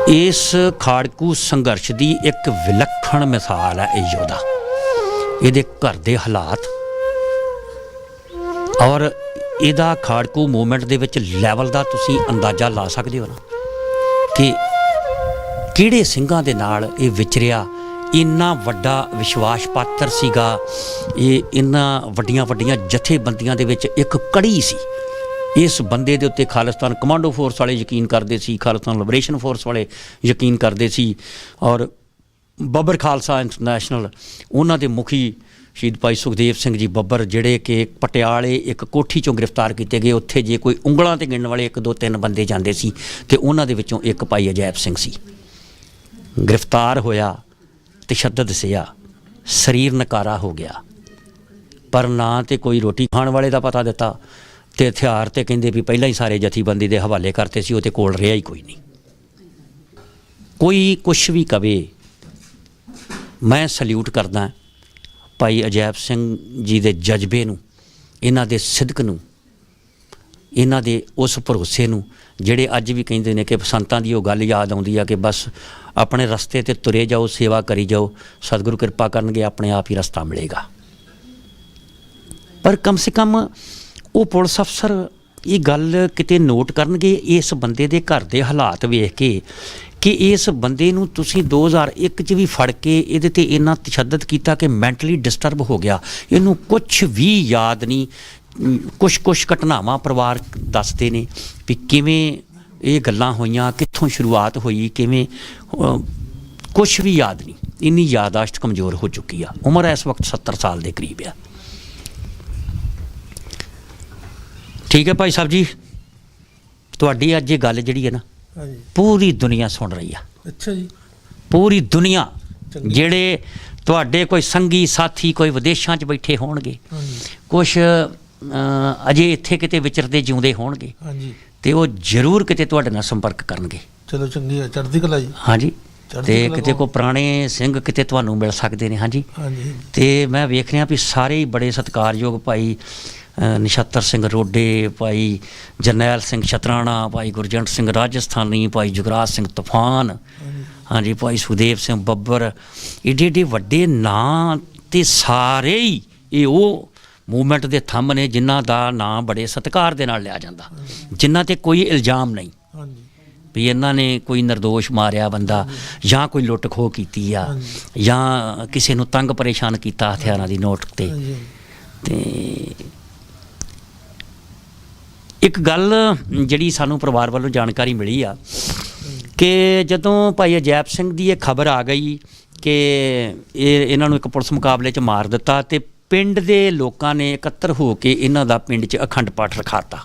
ਇਸ ਖਾੜਕੂ ਸੰਘਰਸ਼ ਦੀ ਇੱਕ ਵਿਲੱਖਣ ਮਿਸਾਲ ਹੈ ਇਹ ਯੋਧਾ। ਇਹਦੇ ਘਰ ਦੇ ਹਾਲਾਤ ਔਰ ਇਹਦਾ ਖਾੜਕੂ ਮੂਵਮੈਂਟ ਦੇ ਵਿੱਚ ਲੈਵਲ ਦਾ ਤੁਸੀਂ ਅੰਦਾਜ਼ਾ ਲਾ ਸਕਦੇ ਹੋ ਨਾ ਕਿ ਕਿਹੜੇ ਸਿੰਘਾਂ ਦੇ ਨਾਲ ਇਹ ਵਿਚਰਿਆ, ਇੰਨਾ ਵੱਡਾ ਵਿਸ਼ਵਾਸ ਪਾਤਰ ਸੀਗਾ, ਇਹ ਇੰਨਾ ਵੱਡੀਆਂ ਵੱਡੀਆਂ ਜਥੇਬੰਦੀਆਂ ਦੇ ਵਿੱਚ ਇੱਕ ਕੜੀ ਸੀ। ਇਸ ਬੰਦੇ ਦੇ ਉੱਤੇ ਖਾਲਿਸਤਾਨ ਕਮਾਂਡੋ ਫੋਰਸ ਵਾਲੇ ਯਕੀਨ ਕਰਦੇ ਸੀ, ਖਾਲਿਸਤਾਨ ਲਿਬਰੇਸ਼ਨ ਫੋਰਸ ਵਾਲੇ ਯਕੀਨ ਕਰਦੇ ਸੀ ਔਰ ਬੱਬਰ ਖਾਲਸਾ ਇੰਟਰਨੈਸ਼ਨਲ, ਉਹਨਾਂ ਦੇ ਮੁਖੀ ਸ਼ਹੀਦ ਭਾਈ ਸੁਖਦੇਵ ਸਿੰਘ ਜੀ ਬੱਬਰ, ਜਿਹੜੇ ਕਿ ਪਟਿਆਲੇ, ਇੱਕ ਕੋਠੀ ਚੋਂ ਗ੍ਰਿਫਤਾਰ ਕੀਤੇ ਗਏ, ਉੱਥੇ ਜੇ ਕੋਈ ਉਂਗਲਾਂ ਤੇ ਗਿਣਨ ਵਾਲੇ ਇੱਕ ਦੋ ਤਿੰਨ ਬੰਦੇ ਜਾਂਦੇ ਸੀ ਤੇ ਉਹਨਾਂ ਦੇ ਵਿੱਚੋਂ ਇੱਕ ਭਾਈ ਅਜੈਬ ਸਿੰਘ ਸੀ। ਗ੍ਰਿਫਤਾਰ ਹੋਇਆ, ਤਸ਼ੱਦਦ ਸਿਆ, ਸਰੀਰ ਨਕਾਰਾ ਹੋ ਗਿਆ, ਪਰ ਨਾ ਤੇ ਕੋਈ ਰੋਟੀ ਖਾਣ ਵਾਲੇ ਦਾ ਪਤਾ ਦਿੱਤਾ ਤੇ ਹਥਿਆਰ ਤੇ ਕਹਿੰਦੇ ਵੀ ਪਹਿਲਾਂ ਹੀ ਸਾਰੇ ਜਥੇਬੰਦੀ ਦੇ ਹਵਾਲੇ ਕਰਤੇ ਸੀ ਉਹਦੇ ਕੋਲ ਰਿਹਾ ਹੀ ਕੋਈ ਨਹੀਂ। ਕੋਈ ਕੁਛ ਵੀ ਕਵੇ, ਮੈਂ ਸਲੂਟ ਕਰਦਾ ਭਾਈ ਅਜੈਬ ਸਿੰਘ ਜੀ ਦੇ ਜਜ਼ਬੇ ਨੂੰ, ਇਹਨਾਂ ਦੇ ਸਿਦਕ ਨੂੰ, ਇਹਨਾਂ ਦੇ ਉਸ ਭਰੋਸੇ ਨੂੰ, ਜਿਹੜੇ ਅੱਜ ਵੀ ਕਹਿੰਦੇ ਨੇ ਕਿ ਸੰਤਾਂ ਦੀ ਉਹ ਗੱਲ ਯਾਦ ਆਉਂਦੀ ਆ ਕਿ ਬਸ ਆਪਣੇ ਰਸਤੇ ਤੇ ਤੁਰੇ ਜਾਓ, ਸੇਵਾ ਕਰੀ ਜਾਓ, ਸਤਿਗੁਰੂ ਕਿਰਪਾ ਕਰਨਗੇ, ਆਪਣੇ ਆਪ ਹੀ ਰਸਤਾ ਮਿਲੇਗਾ। ਪਰ ਕਮ ਸੇ ਕਮ ਉਹ ਪੁਲਿਸ ਅਫਸਰ ਇਹ ਗੱਲ ਕਿਤੇ ਨੋਟ ਕਰਨਗੇ ਇਸ ਬੰਦੇ ਦੇ ਘਰ ਦੇ ਹਾਲਾਤ ਵੇਖ ਕੇ ਕਿ ਇਸ ਬੰਦੇ ਨੂੰ ਤੁਸੀਂ 2001 ਚ ਵੀ ਫੜ ਕੇ ਇਹਦੇ ਤੇ ਇੰਨਾ ਤਸ਼ੱਦਦ ਕੀਤਾ ਕਿ ਮੈਂਟਲੀ ਡਿਸਟਰਬ ਹੋ ਗਿਆ। ਇਹਨੂੰ ਕੁਝ ਵੀ ਯਾਦ ਨਹੀਂ ਕੁਝ ਕੁਝ ਘਟਨਾਵਾਂ ਪਰਿਵਾਰ ਦੱਸਦੇ ਨੇ ਵੀ ਕਿਵੇਂ ਇਹ ਗੱਲਾਂ ਹੋਈਆਂ, ਕਿੱਥੋਂ ਸ਼ੁਰੂਆਤ ਹੋਈ, ਕਿਵੇਂ ਕੁਝ ਵੀ ਯਾਦ ਨਹੀਂ। ਇੰਨੀ ਯਾਦਾਸ਼ਤ ਕਮਜ਼ੋਰ ਹੋ ਚੁੱਕੀ ਆ। ਉਮਰ ਇਸ ਵਕਤ 70 ਸਾਲ ਦੇ ਕਰੀਬ ਆ। ਠੀਕ ਹੈ ਭਾਈ ਸਾਹਿਬ ਜੀ? ਤੁਹਾਡੀ ਅੱਜ ਇਹ ਗੱਲ ਜਿਹੜੀ ਹੈ ਨਾ ਹਾਂਜੀ। ਪੂਰੀ ਦੁਨੀਆ ਸੁਣ ਰਹੀ ਆ। ਅੱਛਾ ਜੀ। ਪੂਰੀ ਦੁਨੀਆ। ਜਿਹੜੇ ਤੁਹਾਡੇ ਕੋਈ ਸੰਗੀ ਸਾਥੀ ਕੋਈ ਵਿਦੇਸ਼ਾਂ 'ਚ ਬੈਠੇ ਹੋਣਗੇ ਹਾਂਜੀ। ਕੁਝ ਅਜੇ ਇੱਥੇ ਕਿਤੇ ਵਿਚਰਦੇ ਜਿਉਂਦੇ ਹੋਣਗੇ ਹਾਂਜੀ। ਤੇ ਉਹ ਜ਼ਰੂਰ ਕਿਤੇ ਤੁਹਾਡੇ ਨਾਲ ਸੰਪਰਕ ਕਰਨਗੇ। ਚਲੋ ਚੰਗੀ ਹੈ ਚੜ੍ਹਦੀ ਕਲਾ ਜੀ। ਹਾਂਜੀ। ਤੇ ਕਿਤੇ? ਕੋ ਪੁਰਾਣੇ ਸਿੰਘ ਕਿਤੇ ਤੁਹਾਨੂੰ ਮਿਲ ਸਕਦੇ ਨੇ ਹਾਂਜੀ ਹਾਂਜੀ। ਤੇ ਮੈਂ ਵੇਖ ਰਿਹਾ ਵੀ ਸਾਰੇ ਹੀ ਬੜੇ ਸਤਿਕਾਰਯੋਗ ਭਾਈ ਅ, ਨਛੱਤਰ ਸਿੰਘ ਰੋਡੇ ਭਾਈ ਜਰਨੈਲ ਸਿੰਘ ਛਤਰਾਣਾ ਭਾਈ ਗੁਰਜੰਟ ਸਿੰਘ ਰਾਜਸਥਾਨੀ ਭਾਈ ਜੁਗਰਾਜ ਸਿੰਘ ਤੂਫਾਨ ਹਾਂਜੀ ਭਾਈ ਸੁਦੇਵ ਸਿੰਘ ਬੱਬਰ ਏਡੇ ਏਡੇ ਵੱਡੇ ਨਾਂ ਤੇ ਸਾਰੇ ਹੀ ਇਹ ਉਹ ਮੂਵਮੈਂਟ ਦੇ ਥੰਮ ਨੇ ਜਿਨ੍ਹਾਂ ਦਾ ਨਾਂ ਬੜੇ ਸਤਿਕਾਰ ਦੇ ਨਾਲ ਲਿਆ ਜਾਂਦਾ ਜਿਨ੍ਹਾਂ ਤੇ ਕੋਈ ਇਲਜ਼ਾਮ ਨਹੀਂ। ਹਾਂਜੀ। ਵੀ ਇਹਨਾਂ ਨੇ ਕੋਈ ਨਿਰਦੋਸ਼ ਮਾਰਿਆ ਬੰਦਾ ਜਾਂ ਕੋਈ ਲੁੱਟ ਖੋਹ ਕੀਤੀ ਆ। ਜਾਂ ਕਿਸੇ ਨੂੰ ਤੰਗ ਪਰੇਸ਼ਾਨ ਕੀਤਾ ਹਥਿਆਰਾਂ ਦੀ ਨੋਟ ਤੇ। ਤੇ ਇੱਕ ਗੱਲ ਜਿਹੜੀ ਸਾਨੂੰ ਪਰਿਵਾਰ ਵੱਲੋਂ ਜਾਣਕਾਰੀ ਮਿਲੀ ਆ ਕਿ ਜਦੋਂ ਭਾਈ ਅਜੈਬ ਸਿੰਘ ਦੀ ਇਹ ਖਬਰ ਆ ਗਈ ਕਿ ਇਹ ਇਹਨਾਂ ਨੂੰ ਇੱਕ ਪੁਲਿਸ ਮੁਕਾਬਲੇ 'ਚ ਮਾਰ ਦਿੱਤਾ ਤੇ ਪਿੰਡ ਦੇ ਲੋਕਾਂ ਨੇ ਇਕੱਤਰ ਹੋ ਕੇ ਇਹਨਾਂ ਦਾ ਪਿੰਡ 'ਚ ਅਖੰਡ ਪਾਠ ਰਖਾਤਾ।